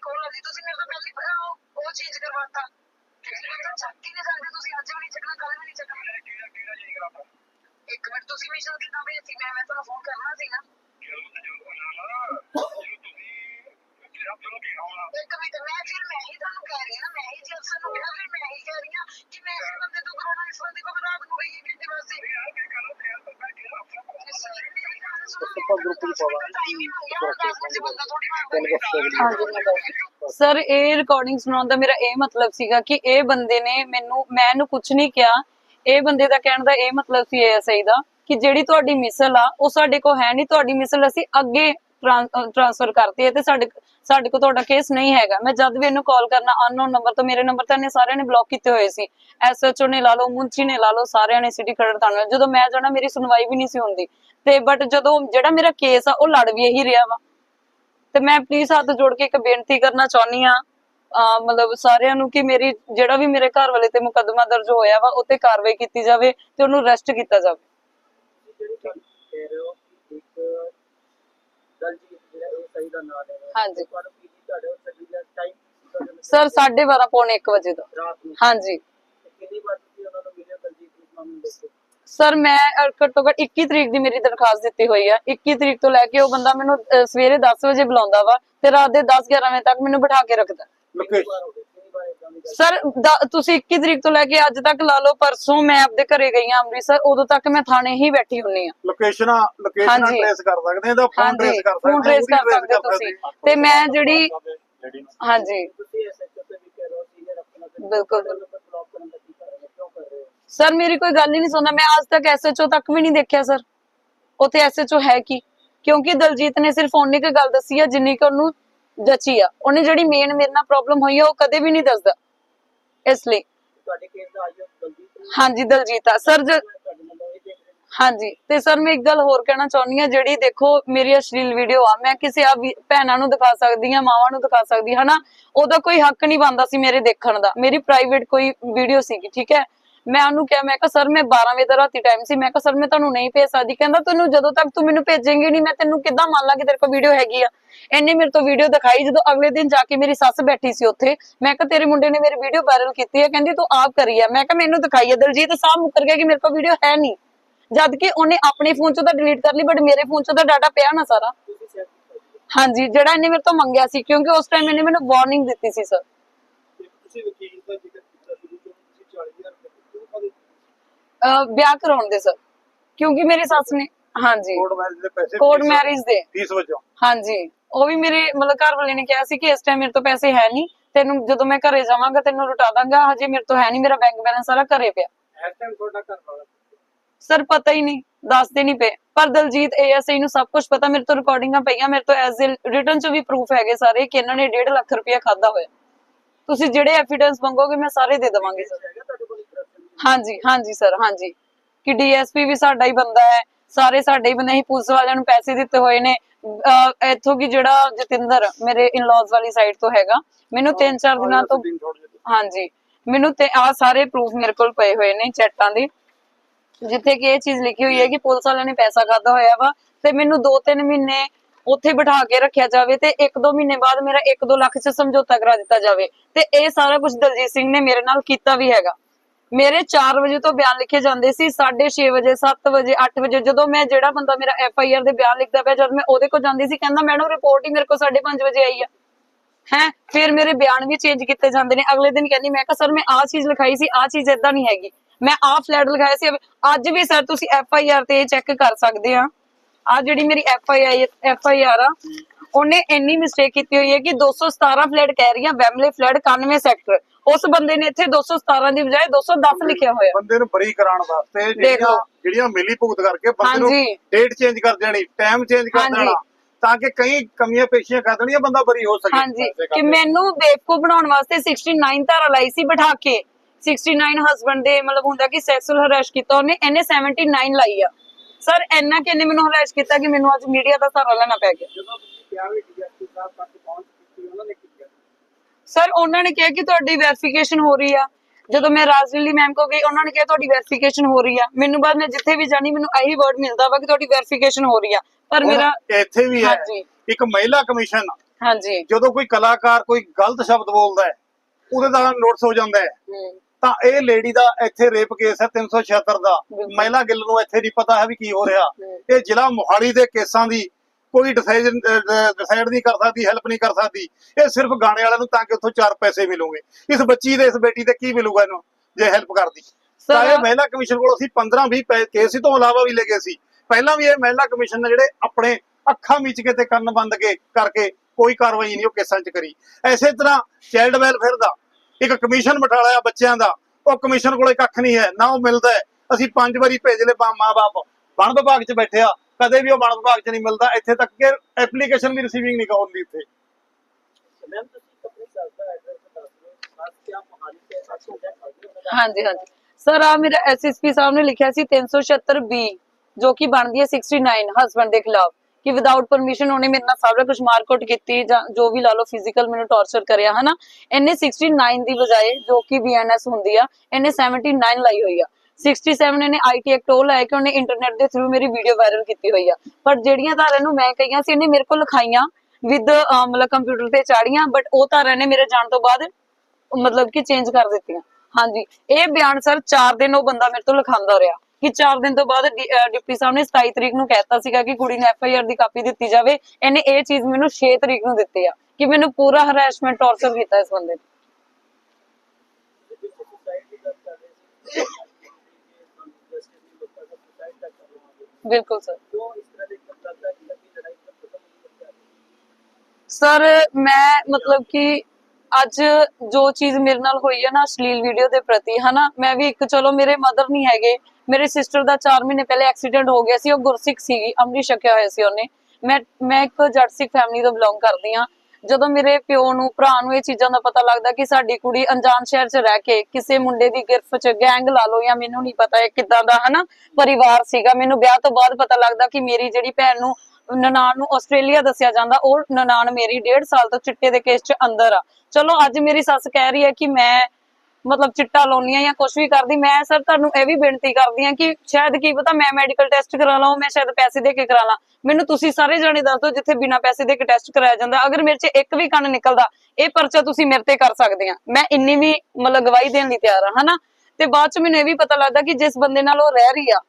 ਮਿੰਟ, ਤੁਸੀਂ ਮੇਰੇ ਮੈਨੂੰ ਚੱਕ ਹੀ ਨਹੀਂ ਸਕਦੇ ਚੱਕਣਾ ਇੱਕ ਮਿੰਟ ਤੁਸੀਂ ਮੈਂ ਮੈਂ ਤੁਹਾਨੂੰ ਫੋਨ ਕਰਨਾ ਸੀ ਨਾ ਇੱਕ ਮਿੰਟ ਮੈਂ ਫਿਰ ਮੈਂ ਹੀ ਤੁਹਾਨੂੰ ਕਹਿ ਰਹੀ ਹਾਂ ਨਾ ਮੈਂ ਹੀ ਜੇ ਅਫਸਰ ਨੂੰ ਕਿਹਾ ਫਿਰ ਮੈਂ ਹੀ ਕਹਿ ਰਹੀ ਹਾਂ ਕਿ ਮੈਂ ਇਸ ਬੰਦੇ ਤੋਂ ਕਰਾਉਣਾ ਇਸ ਬੰਦੇ ਕੋਲ ਰਾਤ ਨੂੰ ਗਈ ਕਿੰਨੇ ਵਾਸਤੇ। ਹਾਂਜੀ ਮੈਂ ਦੱਸ ਸਰ ਇਹ ਰਿਕਾਰਡਿੰਗ ਸੁਣਾਉਣ ਦਾ ਮੇਰਾ ਇਹ ਮਤਲਬ ਸੀਗਾ ਕਿ ਇਹ ਬੰਦੇ ਨੇ ਮੈਨੂੰ ਮੈਂ ਇਹਨੂੰ ਕੁਝ ਨਹੀਂ ਕਿਹਾ। ਇਹ ਬੰਦੇ ਦਾ ਕਹਿਣ ਦਾ ਇਹ ਮਤਲਬ ਸੀ ਐਸਆਈ ਦਾ ਕਿ ਜਿਹੜੀ ਤੁਹਾਡੀ ਮਿਸਲ ਆ ਉਹ ਸਾਡੇ ਕੋਲ ਹੈ ਨਹੀਂ ਤੁਹਾਡੀ ਮਿਸਲ ਅਸੀਂ ਅੱਗੇ ਟ੍ਰਾਂਸਫਰ ਕਰਤੀ ਹੈ ਤੇ ਸਾਡੇ ਸਾਡੇ ਕੋਲ ਤੁਹਾਡਾ ਕੇਸ ਨਹੀਂ ਹੈਗਾ। ਮੈਂ ਜਦ ਵੀ ਇਹਨੂੰ ਕਾਲ ਕਰਨਾ ਅਨਨੋਨ ਨੰਬਰ ਤੋਂ ਮੇਰੇ ਨੰਬਰ ਤਾਂ ਇਹਨੇ ਸਾਰਿਆਂ ਨੇ ਬਲੌਕ ਕੀਤੇ ਹੋਏ ਸੀ। ਐਸਐਚਓ ਨੇ ਲਾ ਲਓ ਮੁੰਚੀ ਨੇ ਲਾ ਲਓ, ਸਾਰਿਆਂ ਨੇ ਸਿਟੀ ਖੜੜ ਥਾਣੇ ਜਦੋਂ ਮੈਂ ਜਾਣਾ, ਮੇਰੀ ਸੁਣਵਾਈ ਵੀ ਨਹੀਂ ਸੀ ਹੁੰਦੀ। ਤੇ ਬਟ ਜਦੋਂ ਜਿਹੜਾ ਮੇਰਾ ਕੇਸ ਆ, ਉਹ ਲੜ ਵੀ ਇਹੀ ਰਿਹਾ ਵਾ। ਤੇ ਮੈਂ ਪਲੀਜ਼ ਹੱਥ ਜੋੜ ਕੇ ਇੱਕ ਬੇਨਤੀ ਕਰਨਾ ਚਾਹੁੰਦੀ ਆ ਮਤਲਬ ਸਾਰਿਆਂ ਨੂੰ ਕਿ ਮੇਰੀ, ਜਿਹੜਾ ਵੀ ਮੇਰੇ ਘਰ ਵਾਲੇ ਤੇ ਮੁਕੱਦਮਾ ਦਰਜ ਹੋਇਆ ਵਾ, ਉੱਤੇ ਕਾਰਵਾਈ ਕੀਤੀ ਜਾਵੇ ਤੇ ਉਹਨੂੰ ਅਰੈਸਟ ਕੀਤਾ ਜਾਵੇ। ਕਹਿ ਰਹੇ ਹੋ, ਇੱਕ ਦਲਜੀਤ ਹਾਂਜੀ। ਸਰ 12:30 ਪੌਣੇ 1 ਵਜੇ ਦਾ ਹਾਂਜੀ। ਸਰ ਮੈਂ ਘੱਟੋ ਘੱਟ 21 ਤਰੀਕ ਦੀ ਮੇਰੀ ਦਰਖਾਸਤ ਦਿੱਤੀ ਹੋਈ ਆ। 21 ਤਰੀਕ ਤੋਂ ਲੈ ਕੇ ਉਹ ਬੰਦਾ ਮੈਨੂੰ ਸਵੇਰੇ 10 ਵਜੇ ਬੁਲਾਉਂਦਾ ਵਾ ਤੇ ਰਾਤ ਦੇ 10 11 ਵਜੇ ਤੱਕ ਮੈਨੂੰ ਬਿਠਾ ਕੇ ਰੱਖਦਾ। ਲੋਕੇਸ਼ਨ ਸਰ ਤੁਸੀਂ 21 ਤਰੀਕ ਤੋਂ ਲੈ ਕੇ ਅੱਜ ਤੱਕ ਲਾ ਲਓ ਪਰਸੋਂ ਮੈਂ ਆਪਦੇ ਘਰੇ ਗਈ ਆ ਅੰਮ੍ਰਿਤਸਰ ਉਦੋਂ ਤੱਕ ਮੈਂ ਥਾਣੇ ਹੀ ਬੈਠੀ ਹੁੰਨੀ ਆ ਲੋਕੇਸ਼ਨਾਂ ਲੋਕੇਸ਼ਨਾਂ ਹਾਂਜੀ। ਟ੍ਰੇਸ ਕਰ ਸਕਦੇ ਇਹਦਾ ਫੋਨ ਹਾਂਜੀ ਟ੍ਰੇਸ ਕਰ ਸਕਦੇ ਫੋਨ ਟ੍ਰੇਸ ਕਰ ਸਕਦੇ ਤੁਸੀਂ। ਤੇ ਮੈਂ ਜਿਹੜੀ ਹਾਂਜੀ। ਬਿਲਕੁਲ। ਸਰ ਮੇਰੀ ਕੋਈ ਗੱਲ ਹੀ ਨਹੀਂ ਸੁਣਦਾ। ਮੈਂ ਅੱਜ ਤੱਕ ਐਸਐਚਓ ਤੱਕ ਵੀ ਨਹੀਂ ਦੇਖਿਆ ਸਰ ਉੱਥੇ ਐਸਐਚਓ ਹੈ ਕੀ? ਕਿਉਂਕਿ ਦਲਜੀਤ ਨੇ ਸਿਰਫ ਉਹਨੇ ਕੁ ਗੱਲ ਦੱਸੀ ਆ ਜਿੰਨੀ ਕਿ ਉਹਨੂੰ ਜਚੀ ਆ। ਉਹਨੇ ਜਿਹੜੀ ਮੇਨ ਮੇਰੇ ਨਾਲ ਪ੍ਰੋਬਲਮ ਹੋਈ ਆ ਉਹ ਕਦੇ ਵੀ ਨਹੀਂ ਦੱਸਦਾ। ਇਸ ਲਈ। ਤੁਹਾਡੇ ਕੇਸ ਦਾ ਆਈਓ ਦਲਜੀਤ ਨੂੰ ਹਾਂਜੀ ਦਲਜੀਤ ਆ। ਸਰ ਹਾਂਜੀ ਤੇ ਸਰ ਮੈਂ ਇੱਕ ਗੱਲ ਹੋਰ ਕਹਿਣਾ ਚਾਹੁੰਦੀ ਆ ਜਿਹੜੀ ਦੇਖੋ ਮੇਰੀ ਅਸ਼ਲੀਲ ਵੀਡੀਓ ਆ ਮੈਂ ਕਿਸੇ ਆ ਭੈਣਾਂ ਨੂੰ ਦਿਖਾ ਸਕਦੀ ਆ ਮਾਵਾਂ ਨੂੰ ਦਿਖਾ ਸਕਦੀ ਹਨਾ? ਉਹਦਾ ਕੋਈ ਹੱਕ ਨਹੀਂ ਬਣਦਾ ਸੀ ਮੇਰੇ ਦੇਖਣ ਦਾ। ਮੇਰੀ ਪ੍ਰਾਈਵੇਟ ਕੋਈ ਵੀਡੀਓ ਸੀਗੀ ਠੀਕ ਹੈ? ਮੈਂ ਉਹਨੂੰ ਕਿਹਾ, ਮੈਂ ਕਿਹਾ, ਸਰ, ਮੈਂ 12 ਵਜੇ ਦਾ ਰਾਤੀ ਟਾਈਮ ਸੀ। ਮੈਂ ਕਿਹਾ, ਸਰ, ਮੈਂ ਤੁਹਾਨੂੰ ਨਹੀਂ ਭੇਜ ਸਕਦੀ। ਕਹਿੰਦਾ, ਤੈਨੂੰ ਜਦੋਂ ਤੱਕ ਤੂੰ ਮੈਨੂੰ ਭੇਜੇਂਗੀ ਨਹੀਂ, ਮੈਂ ਤੈਨੂੰ ਕਿੱਦਾਂ ਮੰਨ ਲਾਂ ਕਿ ਤੇਰੇ ਕੋਲ ਵੀਡੀਓ ਹੈਗੀ ਆ। ਇਹਨੇ ਮੇਰੇ ਤੋਂ ਵੀਡੀਓ ਦਿਖਾਈ, ਜਦੋਂ ਅਗਲੇ ਦਿਨ ਜਾ ਕੇ ਮੇਰੀ ਸੱਸ ਬੈਠੀ ਸੀ ਉੱਥੇ, ਮੈਂ ਕਿਹਾ, ਤੇਰੇ ਮੁੰਡੇ ਨੇ ਮੇਰੀ ਵੀਡੀਓ ਵਾਇਰਲ ਕੀਤੀ ਹੈ ਕਹਿੰਦੀ, ਤੂੰ ਆਪ ਕਰੀ ਆ। ਮੈਂ ਕਿਹਾ, ਮੈਨੂੰ ਦਿਖਾਈ ਹੈ ਦਲਜੀਤ ਸਾਹ ਮੁੱਕਰ ਗਿਆ ਕਿ ਮੇਰੇ ਕੋਲ ਵੀਡੀਓ ਹੈ ਨਹੀਂ। ਜਦ ਕਿ ਉਹਨੇ ਆਪਣੇ ਫੋਨ ਚੋਂ ਤਾਂ ਡਿਲੀਟ ਕਰ ਲਈ ਬਟ ਮੇਰੇ ਫੋਨ ਚੋਂ ਤਾਂ ਡਾਟਾ ਪਿਆ ਨਾ ਸਾਰਾ। ਹਾਂਜੀ, ਜਿਹੜਾ ਇਹਨੇ ਮੇਰੇ ਤੋਂ ਮੰਗਿਆ ਸੀ, ਕਿਉਂਕਿ ਉਸ ਟਾਈਮ ਇਹਨੇ ਮੈਨੂੰ ਵਾਰਨਿੰਗ ਦਿੱਤੀ ਸੀ ਸਰ ਤੁਸੀਂ ਵਕੀਲ ਦਾ ਜ਼ਿਕਰ ਕੀਤਾ ਸੀ ਜੋ ਤੁਸੀਂ 40000 ਰੁਪਏ ਕਿਉਂ ਕਦੇ ਵਿਆਹ ਕਰਾਉਣ ਦੇ ਸਰ ਕਿਉਂਕਿ ਮੇਰੀ ਸੱਸ ਨੇ ਹਾਂਜੀ। ਕੋਰਟ ਮੈਰਿਜ ਦੇ ਪੈਸੇ ਕੋਰਟ ਮੈਰਿਜ ਦੇ। ਫੀਸ ਵਜੋਂ। ਹਾਂਜੀ। ਉਹ ਵੀ ਮੇਰੇ ਮਤਲਬ ਘਰ ਵਾਲੇ ਨੇ ਕਿਹਾ ਸੀ ਕਿ ਇਸ ਟਾਈਮ ਮੇਰੇ ਤੋਂ ਪੈਸੇ ਹੈ ਨਹੀਂ। ਤੈਨੂੰ ਜਦੋਂ ਮੈਂ ਘਰੇ ਜਾਵਾਂਗਾ ਤੈਨੂੰ ਲੁਟਾ ਦਾਂਗਾ। ਹਜੇ ਮੇਰੇ ਤੋਂ ਹੈ ਨਹੀਂ ਮੇਰਾ ਬੈਂਕ ਬੈਲੈਂਸ ਸਾਰਾ ਘਰੇ ਪਿਆ। ਇਸ ਟਾਈਮ ਤੁਹਾਡਾ ਘਰ ਵਾਲਾ ਸਰ ਪਤਾ ਹੀ ਨਹੀਂ ਦੱਸਦੇ ਨਹੀਂ ਪਏ। ਪਰ ਦਲਜੀਤ ਏਐਸਆਈ ਨੂੰ ਸਭ ਕੁਝ ਪਤਾ ਮੇਰੇ ਤੋਂ ਰਿਕਾਰਡਿੰਗਾਂ ਪਈਆਂ ਮੇਰੇ ਤੋਂ ਐਜ਼ ਰਿਟਰਨ ਚ ਵੀ ਪ੍ਰੂਫ ਹੈਗੇ ਸਾਰੇ ਕਿ ਇਹਨਾਂ ਨੇ 1.5 ਲੱਖ ਰੁਪਇਆ ਖਾਦਾ ਹੋਇਆ। ਤੁਸੀਂ ਜਿਹੜੇ ਐਵੀਡੈਂਸ ਮੰਗੋਗੇ ਮੈਂ ਸਾਰੇ ਦੇ ਦੇਵਾਂਗੀ ਸਰ ਹੈਗਾ ਤੁਹਾਡੇ ਕੋਲ ਇੰਟਰਸਟ ਹਾਂਜੀ ਹਾਂਜੀ ਸਰ ਹਾਂਜੀ। ਕਿ ਡੀਐਸਪੀ ਵੀ ਸਾਡਾ ਹੀ ਬੰਦਾ ਹੈ। ਸਾਰੇ ਸਾਡੇ ਹੀ ਬੰਦੇ ਹੀ ਪੁਲਿਸ ਵਾਲਿਆਂ ਨੂੰ ਪੈਸੇ ਦਿੱਤੇ ਹੋਏ ਨੇ। ਇੱਥੋਂ ਕੀ ਜਿਹੜਾ ਜਤਿੰਦਰ ਮੇਰੇ ਇਨ-ਲॉज ਵਾਲੀ ਸਾਈਡ ਤੋਂ ਹੈਗਾ ਮੈਨੂੰ 3-4 ਦਿਨਾਂ ਤੋਂ ਹਾਂਜੀ ਮੈਨੂੰ ਤੇ ਆ ਸਾਰੇ ਪ੍ਰੂਫ ਮੇਰੇ ਕੋਲ ਪਏ ਹੋਏ ਨੇ ਚੈਟਾਂ ਦੇ। ਜਿੱਥੇ ਕਿ ਇਹ ਚੀਜ਼ ਲਿਖੀ ਹੋਈ ਹੈ ਕਿ ਪੁਲਿਸ ਵਾਲਿਆਂ ਨੇ ਪੈਸਾ ਖਾਦਾ ਹੋਇਆ ਵਾ ਤੇ ਮੈਨੂੰ 2-3 ਮਹੀਨੇ ਉੱਥੇ ਬਿਠਾ ਕੇ ਰੱਖਿਆ ਜਾਵੇ ਤੇ 1-2 ਮਹੀਨੇ ਬਾਅਦ ਮੇਰਾ 1-2 ਲੱਖ ਚ ਸਮਝੌਤਾ ਕਰਾ ਦਿੱਤਾ ਜਾਵੇ। ਤੇ ਇਹ ਸਾਰਾ ਕੁਝ ਦਲਜੀਤ ਸਿੰਘ ਨੇ ਮੇਰੇ ਨਾਲ ਕੀਤਾ ਵੀ ਹੈਗਾ। ਮੇਰੇ 4 ਵਜੇ ਤੋਂ ਬਿਆਨ ਲਿਖੇ ਜਾਂਦੇ ਸੀ 6:30 ਵਜੇ 7 ਵਜੇ 8 ਵਜੇ, ਜਦੋਂ ਮੈਂ ਜਿਹੜਾ ਬੰਦਾ ਮੇਰਾ ਐਫ ਆਈ ਆਰ ਦੇ ਬਿਆਨ ਲਿਖਦਾ ਪਿਆ, ਜਦ ਮੈਂ ਉਹਦੇ ਕੋਲ ਜਾਂਦੀ ਸੀ, ਕਹਿੰਦਾ ਮੈਡਮ ਰਿਪੋਰਟ ਹੀ ਮੇਰੇ ਕੋਲ 5:30 ਵਜੇ ਆਈ ਆ। ਹੈ? ਫਿਰ ਮੇਰੇ ਬਿਆਨ ਵੀ ਚੇਂਜ ਕੀਤੇ ਜਾਂਦੇ ਨੇ। ਅਗਲੇ ਦਿਨ ਕਹਿੰਦੀ, ਮੈਂ ਕਿਹਾ, ਸਰ, ਮੈਂ ਆਹ ਚੀਜ਼ ਲਿਖਾਈ ਸੀ, ਆਹ ਚੀਜ਼ ਇਦਾਂ ਨਹੀਂ ਹੈਗੀ। ਮੈਂ ਆਹ ਫਲੈਟ ਲਗਾਇਆ ਸੀ। ਅੱਜ ਵੀ ਸਰ, ਤੁਸੀਂ ਐਫ ਆਈ ਆਰ ਤੇ ਚੈੱਕ ਕਰ ਸਕਦੇ ਆ। ਆ ਜਿਹੜੀ ਮੇਰੀ F I I, F I R ਆ, ਉਹਨੇ ਇੰਨੀ ਮਿਸਟੇਕ ਕੀਤੀ ਹੋਈ ਹੈ ਕਿ 217 ਫਲੈਟ ਕਹਿ ਰਹੀ ਆ, ਵੈਮਲੇ ਫਲੈਟ 91 ਸੈਕਟਰ ਉਸ ਬੰਦੇ ਨੇ ਇੱਥੇ 217 ਦੀ ਬਜਾਏ 210 ਲਿਖਿਆ ਹੋਇਆ ਬੰਦੇ ਨੂੰ ਬਰੀ ਕਰਾਉਣ ਵਾਸਤੇ। ਜਿਹੜੀਆਂ ਜਿਹੜੀਆਂ ਮਿਲੀ ਭੁਗਤ ਕਰਕੇ ਬੰਦੇ ਨੂੰ। ਡੇਟ ਚੇਂਜ ਕਰ ਦੇਣੀ ਟਾਈਮ ਚੇਂਜ ਕਰ। ਦੇਣਾ ਤਾਂ ਕਿ ਕਈ ਕਮੀਆਂ ਪੇਸ਼ੀਆਂ ਕਰ ਦੇਣੀਆਂ ਬੰਦਾ ਬਰੀ ਹੋ ਸਕੇ ਹਾਂਜੀ ਕਿ। ਮੈਨੂੰ ਬੇਵਕੂਫ ਬਣਾਉਣ ਵਾਸਤੇ 69 ਧਾਰਾ ਲਾਈ ਸੀ ਬਿਠਾ ਕੇ 69 ਹਸਬੰਡ ਦੇ ਮਤਲਬ ਹੁੰਦਾ ਕਿ ਸੈਕਸੁਅਲ ਹਰੈਸ਼ ਕੀਤਾ ਉਹਨੇ ਇਹਨੇ 79 ਲਾਈ ਆ ਸਰ ਇੰਨਾ ਕਿ ਇਹਨੇ ਮੈਨੂੰ ਹਰੈਸ਼ ਕੀਤਾ ਕਿ ਮੈਨੂੰ ਅੱਜ ਮੀਡੀਆ ਦਾ ਸਹਾਰਾ ਲੈਣਾ ਪੈ ਗਿਆ ਜਦੋਂ ਤੁਸੀਂ ਕਿਹਾ ਵੀ ਡੀਐਸਪੀ ਸਾਹਿਬ ਤੱਕ ਪਹੁੰਚ ਕੀਤੀ ਉਹਨਾਂ ਨੇ ਸਰ ਉਹਨਾਂ ਨੇ ਕਿਹਾ ਕਿ ਤੁਹਾਡੀ ਵੈਰੀਫਿਕੇਸ਼ਨ ਹੋ ਰਹੀ ਆ। ਜਦੋਂ ਮੈਂ ਰਾਜਲੀਲੀ ਮੈਮ ਕੋ ਗਈ ਉਹਨਾਂ ਨੇ ਕਿਹਾ ਤੁਹਾਡੀ ਵੈਰੀਫਿਕੇਸ਼ਨ ਹੋ ਰਹੀ ਆ। ਮੈਨੂੰ ਬਾਅਦ ਮੈਂ ਜਿੱਥੇ ਵੀ ਜਾਣੀ ਮੈਨੂੰ ਇਹੀ ਵਰਡ ਮਿਲਦਾ ਵਾ ਕਿ ਤੁਹਾਡੀ ਵੈਰੀਫਿਕੇਸ਼ਨ ਹੋ ਰਹੀ ਆ। ਪਰ ਮੇਰਾ ਇੱਥੇ ਵੀ ਹੈ। ਹਾਂਜੀ। ਇੱਕ ਮਹਿਲਾ ਕਮਿਸ਼ਨ ਹਾਂਜੀ। ਜਦੋਂ ਕੋਈ ਕਲਾਕਾਰ ਕੋਈ ਗਲਤ ਸ਼ਬਦ ਬੋਲਦਾ ਹੈ ਉਹਦੇ ਦਾ ਨੋਟਿਸ ਹੋ ਜਾਂਦਾ ਹੈ। ਤਾਂ ਇਹ ਲੇਡੀ ਦਾ ਇੱਥੇ ਰੇਪ ਕੇਸ ਹੈ 376 ਦਾ। ਮਹਿਲਾ ਗਿੱਲ ਨੂੰ ਇੱਥੇ ਨਹੀਂ ਪਤਾ ਹੈ ਵੀ ਕੀ ਹੋ ਰਿਹਾ। ਇਹ ਜ਼ਿਲ੍ਹਾ ਮੋਹਾਲੀ ਦੇ ਕੇਸਾਂ ਦੀ ਕੋਈ ਡਿਸਾਈਜਨ ਡਿਸਾਈਡ ਨਹੀਂ ਕਰ ਸਕਦੀ ਹੈਲਪ ਨਹੀਂ ਕਰ ਸਕਦੀ। ਇਹ ਸਿਰਫ ਗਾਣੇ ਵਾਲਿਆਂ ਨੂੰ ਤਾਂ ਕਿ ਉੱਥੋਂ ਚਾਰ ਪੈਸੇ ਮਿਲੂਗੇ। ਇਸ ਬੱਚੀ ਦੇ ਇਸ ਬੇਟੀ ਤੇ ਕੀ ਮਿਲੂਗਾ ਇਹਨੂੰ ਜੇ ਹੈਲਪ ਕਰਦੀ। ਤਾਂ ਇਹ ਮਹਿਲਾ ਕਮਿਸ਼ਨ ਕੋਲ ਅਸੀਂ 15 20 ਕੇਸ ਤੋਂ ਇਲਾਵਾ ਵੀ ਲੈ ਗਏ ਸੀ। ਪਹਿਲਾਂ ਵੀ ਇਹ ਮਹਿਲਾ ਕਮਿਸ਼ਨ ਨੇ ਜਿਹੜੇ ਆਪਣੇ ਅੱਖਾਂ ਮੀਚ ਕੇ ਤੇ ਕੰਨ ਬੰਦ ਕੇ ਕਰਕੇ ਕੋਈ ਕਾਰਵਾਈ ਨਹੀਂ ਉਹ ਕੇਸਾਂ 'ਚ ਕਰੀ। ਐਸੇ ਤਰ੍ਹਾਂ ਚਾਈਲਡ ਵੈਲਫੇਅਰ ਦਾ ਇੱਕ ਕਮਿਸ਼ਨ ਬਿਠਾ ਲਿਆ ਬੱਚਿਆਂ ਦਾ ਉਹ ਕਮਿਸ਼ਨ ਕੋਲੇ ਕੱਖ ਨਹੀਂ ਹੈ ਨਾ ਉਹ ਮਿਲਦਾ ਅਸੀਂ ਪੰਜ ਵਾਰੀ ਭੇਜ ਲਏ ਮਾਂ-ਬਾਪ ਵਣ ਵਿਭਾਗ 'ਚ ਬੈਠੇ ਆ। ਕਦੇ ਵੀ ਉਹ ਵਣ ਵਿਭਾਗ 'ਚ ਨਹੀਂ ਮਿਲਦਾ ਇੱਥੇ ਤੱਕ ਕਿ ਐਪਲੀਕੇਸ਼ਨ ਵੀ ਰਿਸੀਵਿੰਗ ਨਹੀਂ ਹੁੰਦੀ ਇੱਥੇ। ਮੈਮ ਤੁਸੀਂ ਆਪਣੀ ਘਰ ਦਾ ਐਡਰੈਸ ਬਤਾ ਦਿਓ ਖਾਸ ਕਿਆ ਮੋਹਾਲੀ ਤੇ ਅੱਛਾ ਜੈ ਖਾਲੀ ਹਾਂਜੀ ਹਾਂਜੀ। ਸਰ ਆ ਮੇਰਾ ਐਸਐਸਪੀ ਸਾਹਿਬ ਨੇ ਲਿਖਿਆ ਸੀ 376 ਬੀ ਜੋ ਕਿ ਬਣਦੀ ਹੈ 69 ਹਸਬੰਡ ਦੇ ਖਿਲਾਫ। ਕਿ ਵਿਦਆਊਟ ਪਰਮਿਸ਼ਨ ਉਹਨੇ ਮੇਰੇ ਨਾਲ ਸਾਰਾ ਕੁਝ ਮਾਰਕਟ ਕੀਤੀ ਜਾਂ ਜੋ ਵੀ ਲਾ ਲਓ ਫਿਜ਼ੀਕਲ ਮੈਨੂੰ ਟੌਰਚਰ ਕਰਿਆ ਹਨਾ? ਇਹਨੇ 69 ਦੀ ਬਜਾਏ ਜੋ ਕਿ ਬੀਐਨਐਸ ਹੁੰਦੀ ਆ ਇਹਨੇ 79 ਲਾਈ ਹੋਈ ਆ। 67 ਇਹਨੇ ਆਈਟੀ ਐਕਟ ਉਹ ਲਾਇਆ ਕਿ ਉਹਨੇ ਇੰਟਰਨੈਟ ਦੇ ਥਰੂ ਮੇਰੀ ਵੀਡੀਓ ਵਾਇਰਲ ਕੀਤੀ ਹੋਈ ਆ। ਪਰ ਜਿਹੜੀਆਂ ਧਾਰਾਂ ਨੂੰ ਮੈਂ ਕਹੀਆਂ ਸੀ, ਇਹਨੇ ਮੇਰੇ ਕੋਲ ਲਿਖਾਈਆਂ ਵਿਦ ਮਤਲਬ ਕੰਪਿਊਟਰ ਤੇ ਚਾੜੀਆਂ ਬਟ ਉਹ ਧਾਰਾਂ ਨੇ ਮੇਰੇ ਜਾਣ ਤੋਂ ਬਾਅਦ, ਮਤਲਬ ਕਿ ਚੇਂਜ ਕਰ ਦਿੱਤੀਆਂ। ਹਾਂਜੀ, ਇਹ ਬਿਆਨ ਸਰ 4 ਦਿਨ ਉਹ ਬੰਦਾ ਮੇਰੇ ਤੋਂ ਲਿਖਾਉਂਦਾ ਰਿਹਾ ਕਿ 4 ਦਿਨ ਤੋਂ ਬਾਅਦ ਡਿਪਟੀ ਸਾਹਿਬ ਨੇ 27 ਤਰੀਕ ਨੂੰ ਕਹਿਤਾ ਸੀਗਾ ਕਿ ਕੁੜੀ ਨੂੰ ਐਫ ਆਈ ਆਰ ਦੀ ਕਾਪੀ ਦਿੱਤੀ ਜਾਵੇ। ਇਹਨੇ ਇਹ ਚੀਜ਼ ਮੈਨੂੰ 6 ਤਰੀਕ ਨੂੰ ਦਿੱਤੀ ਆ ਕਿ ਮੈਨੂੰ ਪੂਰਾ ਹਰੈਸਮੈਂਟ ਟੌਰਚਰ ਕੀਤਾ ਇਸ ਬੰਦੇ ਨੇ। ਨਹੀਂ ਕਰਦਾ ਸਰ ਮੈਂ ਮਤਲਬ ਕਿ ਅੱਜ ਜੋ ਚੀਜ਼ ਮੇਰੇ ਨਾਲ ਹੋਈ ਹੈ ਨਾ ਅਸ਼ਲੀਲ ਵੀਡੀਓ ਦੇ ਪ੍ਰਤੀ ਹਨਾ ਮੈਂ ਵੀ ਇੱਕ ਚਲੋ ਮੇਰੇ ਮਦਰ ਨਹੀਂ ਹੈਗੇ। ਮੇਰੇ ਸਿਸਟਰ ਦਾ 4 ਮਹੀਨੇ ਪਹਿਲੇ ਐਕਸੀਡੈਂਟ ਹੋ ਗਿਆ ਸੀ ਉਹ ਗੁਰਸਿੱਖ ਸੀਗੀ ਅੰਮ੍ਰਿਤ ਛਕਿਆ ਹੋਇਆ ਸੀ ਉਹਨੇ। ਮੈਂ ਮੈਂ ਇੱਕ ਜੱਟ ਸਿੱਖ ਫੈਮਿਲੀ ਤੋਂ ਬਿਲੋਂਗ ਕਰਦੀ ਆ ਜਦੋਂ ਮੇਰੇ ਪਿਓ ਨੂੰ, ਭਰਾ ਨੂੰ ਇਹ ਚੀਜ਼ਾਂ ਦਾ ਪਤਾ ਲੱਗਦਾ ਕਿ ਸਾਡੀ ਕੁੜੀ ਅਣਜਾਣ ਸ਼ਹਿਰ 'ਚ ਰਹਿ ਕੇ ਕਿਸੇ ਮੁੰਡੇ ਦੀ ਗਿਰਫ 'ਚ ਗੈਂਗ ਲਾ ਲਓ ਜਾਂ ਮੈਨੂੰ ਨਹੀਂ ਪਤਾ ਇਹ ਕਿੱਦਾਂ ਦਾ ਹਨਾ ਪਰਿਵਾਰ ਸੀਗਾ। ਮੈਨੂੰ ਵਿਆਹ ਤੋਂ ਬਾਅਦ ਪਤਾ ਲੱਗਦਾ ਕਿ ਮੇਰੀ ਜਿਹੜੀ ਭੈਣ ਨੂੰ ਨਨਾਣ ਨੂੰ ਆਸਟ੍ਰੇਲੀਆ ਦੱਸਿਆ ਜਾਂਦਾ, ਉਹ ਨਨਾਣ ਮੇਰੀ 1.5 ਸਾਲ ਤੋਂ ਚਿੱਟੇ ਦੇ ਕੇਸ 'ਚ ਅੰਦਰ ਆ। ਚਲੋ ਅੱਜ ਮੇਰੀ ਸੱਸ ਕਹਿ ਰਹੀ ਹੈ ਕਿ ਮੈਂ ਮਤਲਬ ਚਿੱਟਾ ਲਾਉਣੀ ਆ ਜਾਂ ਕੁਝ ਵੀ ਕਰਦੀ, ਮੈਂ ਸਰ ਤੁਹਾਨੂੰ ਇਹ ਵੀ ਬੇਨਤੀ ਕਰਦੀ ਆ ਕਿ ਸ਼ਾਇਦ ਕੀ ਪਤਾ ਮੈਂ ਮੈਡੀਕਲ ਟੈਸਟ ਕਰਾ ਲਾਂ, ਮੈਂ ਸ਼ਾਇਦ ਪੈਸੇ ਦੇ ਕੇ ਕਰਾ ਲਾਂ। ਮੈਨੂੰ ਤੁਸੀਂ ਸਾਰੇ ਜਾਣੇ ਦੱਸ ਦਿਓ ਜਿੱਥੇ ਬਿਨਾਂ ਪੈਸੇ ਦੇ ਕੇ ਟੈਸਟ ਕਰਾਇਆ ਜਾਂਦਾ। ਅਗਰ ਮੇਰੇ 'ਚ ਇੱਕ ਵੀ ਕੰਨ ਨਿਕਲਦਾ, ਇਹ ਪਰਚਾ ਤੁਸੀਂ ਮੇਰੇ ਤੇ ਕਰ ਸਕਦੇ ਆ ਮੈਂ ਇੰਨੀ ਵੀ ਮਤਲਬ ਗਵਾਹੀ ਦੇਣ ਲਈ ਤਿਆਰ ਆ ਹਨਾ? ਤੇ ਬਾਅਦ 'ਚ ਮੈਨੂੰ ਇਹ ਵੀ ਪਤਾ ਲੱਗਦਾ ਕਿ ਜਿਸ ਬੰਦੇ ਨਾਲ ਉਹ ਰਹਿ ਰਹੀ ਆ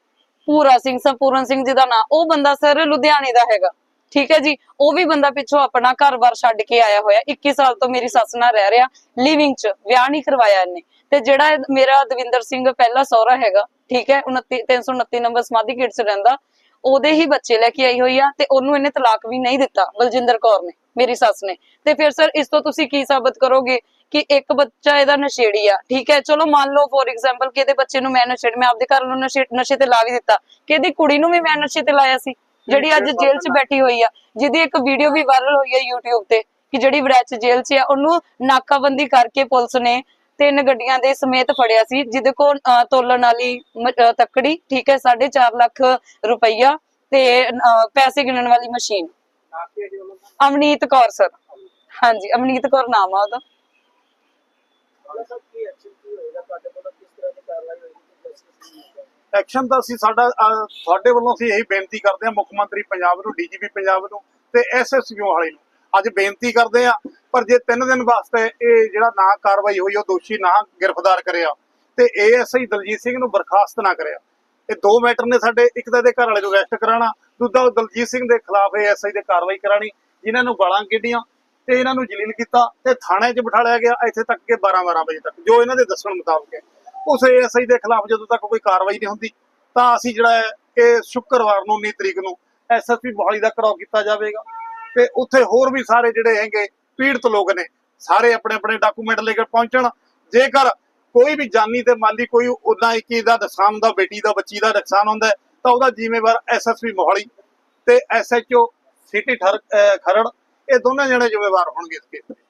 ਪੂਰਾ ਸਿੰਘ, ਸੰਪੂਰਨ ਸਿੰਘ ਜੀ ਦਾ ਨਾਂ, ਉਹ ਬੰਦਾ ਸਰ ਲੁਧਿਆਣੇ ਦਾ ਹੈਗਾ। ਠੀਕ ਹੈ ਜੀ? ਉਹ ਵੀ ਬੰਦਾ ਪਿੱਛੋਂ ਆਪਣਾ ਘਰ-ਬਾਰ ਛੱਡ ਕੇ ਆਇਆ ਹੋਇਆ। 21 ਸਾਲ ਤੋਂ ਮੇਰੀ ਸੱਸ ਨਾਲ ਰਹਿ ਰਿਹਾ। ਲਿਵਿੰਗ 'ਚ ਵਿਆਹ ਨਹੀਂ ਕਰਵਾਇਆ ਇਹਨੇ। ਤੇ ਜਿਹੜਾ ਮੇਰਾ ਦਵਿੰਦਰ ਸਿੰਘ ਪਹਿਲਾ ਸਹੁਰਾ ਹੈਗਾ, ਠੀਕ ਹੈ? 29 329 ਨੰਬਰ ਸਮਾਧੀ ਗੇਟ 'ਚ ਰਹਿੰਦਾ। ਉਹਦੇ ਹੀ ਬੱਚੇ ਲੈ ਕੇ ਆਈ ਹੋਈ ਆ ਤੇ ਉਹਨੂੰ ਇਹਨੇ ਤਲਾਕ ਵੀ ਨਹੀਂ ਦਿੱਤਾ, ਬਲਜਿੰਦਰ ਕੌਰ ਨੇ, ਮੇਰੀ ਸੱਸ ਨੇ। ਤੇ ਫਿਰ ਸਰ, ਇਸ ਤੋਂ ਤੁਸੀਂ ਕੀ ਸਾਬਤ ਕਰੋਗੇ ਕਿ ਇੱਕ ਬੱਚਾ ਇਹਦਾ ਨਸ਼ੇੜੀ ਆ, ਠੀਕ ਹੈ? ਚਲੋ ਮੰਨ ਲਓ ਫੋਰ ਐਗਜ਼ਾਮਪਲ ਕਿ ਇਹਦੇ ਬੱਚੇ ਨੂੰ ਮੈਂ ਨਸ਼ੇੜ ਮੈਂ ਆਪਦੇ ਘਰ ਨੂੰ ਨਸ਼ੇ ਨਸ਼ੇ ਤੇ ਲਾ ਵੀ ਦਿੱਤਾ। ਕਿ ਇਹਦੀ ਕੁੜੀ ਨੂੰ ਵੀ ਮੈਂ ਨਸ਼ੇ ਤੇ ਲਾਇਆ ਸੀ? ਜਿਹੜੀ ਅੱਜ ਜੇਲ੍ਹ 'ਚ ਬੈਠੀ ਹੋਈ ਆ ਜਿਹਦੀ ਇੱਕ ਵੀਡੀਓ ਵੀ ਵਾਇਰਲ ਹੋਈ ਹੈ YouTube ਤੇ ਕਿ ਜਿਹੜੀ ਵੜੈਚ ਜੇਲ੍ਹ 'ਚ ਆ ਉਹਨੂੰ ਨਾਕਾਬੰਦੀ ਕਰਕੇ ਪੁਲਿਸ ਨੇ ਤਿੰਨ ਗੱਡੀਆਂ ਦੇ ਸਮੇਤ ਫੜਿਆ ਸੀ ਜਿਹਦੇ ਕੋਲ ਤੋਲਣ ਵਾਲੀ ਤੱਕੜੀ ਠੀਕ ਹੈ 4.5 ਲੱਖ ਰੁਪਈਆ ਤੇ ਪੈਸੇ ਗਿਣਨ ਵਾਲੀ ਮਸ਼ੀਨ। ਅਮਨੀਤ ਕੌਰ ਸਰ। ਹਾਂਜੀ ਅਮਨੀਤ ਕੌਰ ਨਾਮ ਆ ਉਹਦਾ ਉਹਨਾਂ ਸਭ ਕੀ ਐਕਸ਼ਨ ਕੀ ਹੋਏਗਾ ਤੁਹਾਡੇ ਵੱਲੋਂ ਕਿਸ ਤਰ੍ਹਾਂ ਦੀ ਕਾਰਵਾਈ ਹੋਏਗੀ ਕਿ ਜਸਟਿਸ ਮਿਲੇਗਾ ਐਕਸ਼ਨ ਤਾਂ ਅਸੀਂ ਸਾਡਾ ਤੁਹਾਡੇ ਵੱਲੋਂ ਅਸੀਂ ਇਹੀ ਬੇਨਤੀ ਕਰਦੇ ਹਾਂ ਮੁੱਖ ਮੰਤਰੀ ਪੰਜਾਬ ਨੂੰ, ਡੀਜੀਪੀ ਪੰਜਾਬ ਨੂੰ ਤੇ ਐਸਐਸਪੀ ਮੋਹਾਲੀ ਨੂੰ। ਅੱਜ ਬੇਨਤੀ ਕਰਦੇ ਆ ਪਰ ਜੇ ਤਿੰਨ ਦਿਨ ਵਾਸਤੇ ਇਹ ਜਿਹੜਾ ਨਾ ਕਾਰਵਾਈ ਹੋਈ, ਉਹ ਦੋਸ਼ੀ ਨਾ ਗ੍ਰਿਫਤਾਰ ਕਰਿਆ ਤੇ ਏਐਸਆਈ ਦਲਜੀਤ ਸਿੰਘ ਨੂੰ ਬਰਖਾਸਤ ਨਾ ਕਰਿਆ। ਇਹ ਦੋ ਮੈਟਰ ਨੇ ਸਾਡੇ, ਇੱਕ ਤਾਂ ਇਹਦੇ ਘਰ ਵਾਲੇ ਨੂੰ ਅਰੈਸਟ ਕਰਾਉਣਾ, ਦੂਜਾ ਉਹ ਦਲਜੀਤ ਸਿੰਘ ਦੇ ਖਿਲਾਫ ਏਐਸਆਈ ਦੇ ਕਾਰਵਾਈ ਕਰਾਣੀ ਜਿਨ੍ਹਾਂ ਨੂੰ ਗਾਲਾਂ ਕੱਢੀਆਂ ਤੇ ਇਹਨਾਂ ਨੂੰ ਜਲੀਲ ਕੀਤਾ ਤੇ ਥਾਣੇ 'ਚ ਬਿਠਾਲਿਆ ਗਿਆ, ਇੱਥੇ ਤੱਕ ਕਿ 12 12 ਵਜੇ ਤੱਕ, ਜੋ ਇਹਨਾਂ ਦੇ ਦੱਸਣ ਮੁਤਾਬਕ ਹੈ। ਉਸ ਏਐਸਆਈ ਦੇ ਖਿਲਾਫ ਜਦੋਂ ਤੱਕ ਕੋਈ ਕਾਰਵਾਈ ਨਹੀਂ ਹੁੰਦੀ, ਤਾਂ ਅਸੀਂ ਜਿਹੜਾ ਹੈ ਇਹ ਸ਼ੁੱਕਰਵਾਰ ਨੂੰ 19 ਤਰੀਕ ਨੂੰ ਐਸਐਸਪੀ ਮੋਹਾਲੀ ਦਾ ਘਰਾਓ ਕੀਤਾ ਜਾਵੇਗਾ। ਤੇ ਉੱਥੇ ਹੋਰ ਵੀ ਸਾਰੇ ਜਿਹੜੇ ਹੈਗੇ ਪੀੜਤ ਲੋਕ ਨੇ, ਸਾਰੇ ਆਪਣੇ ਆਪਣੇ ਡਾਕੂਮੈਂਟ ਲੈ ਕੇ ਪਹੁੰਚਣ। ਜੇਕਰ ਕੋਈ ਵੀ ਜਾਨੀ ਤੇ ਮਾਲੀ ਕੋਈ ਉਦਾਂ ਇੱਕ ਦਾ ਨੁਕਸਾਨ ਹੁੰਦਾ, ਬੇਟੀ ਦਾ, ਬੱਚੀ ਦਾ ਨੁਕਸਾਨ ਹੁੰਦਾ, ਤਾਂ ਉਹਦਾ ਜ਼ਿੰਮੇਵਾਰ ਐਸਐਸਪੀ ਮੋਹਾਲੀ ਤੇ ਐਸਐਚਓ ਸਿਟੀ ਠਰ, ਅਹ ਖਰੜ, ਇਹ ਦੋਨੇ ਜਣੇ ਜ਼ਿੰਮੇਵਾਰ ਹੋਣਗੇ ਇਸ ਕੇਸ ਦੇ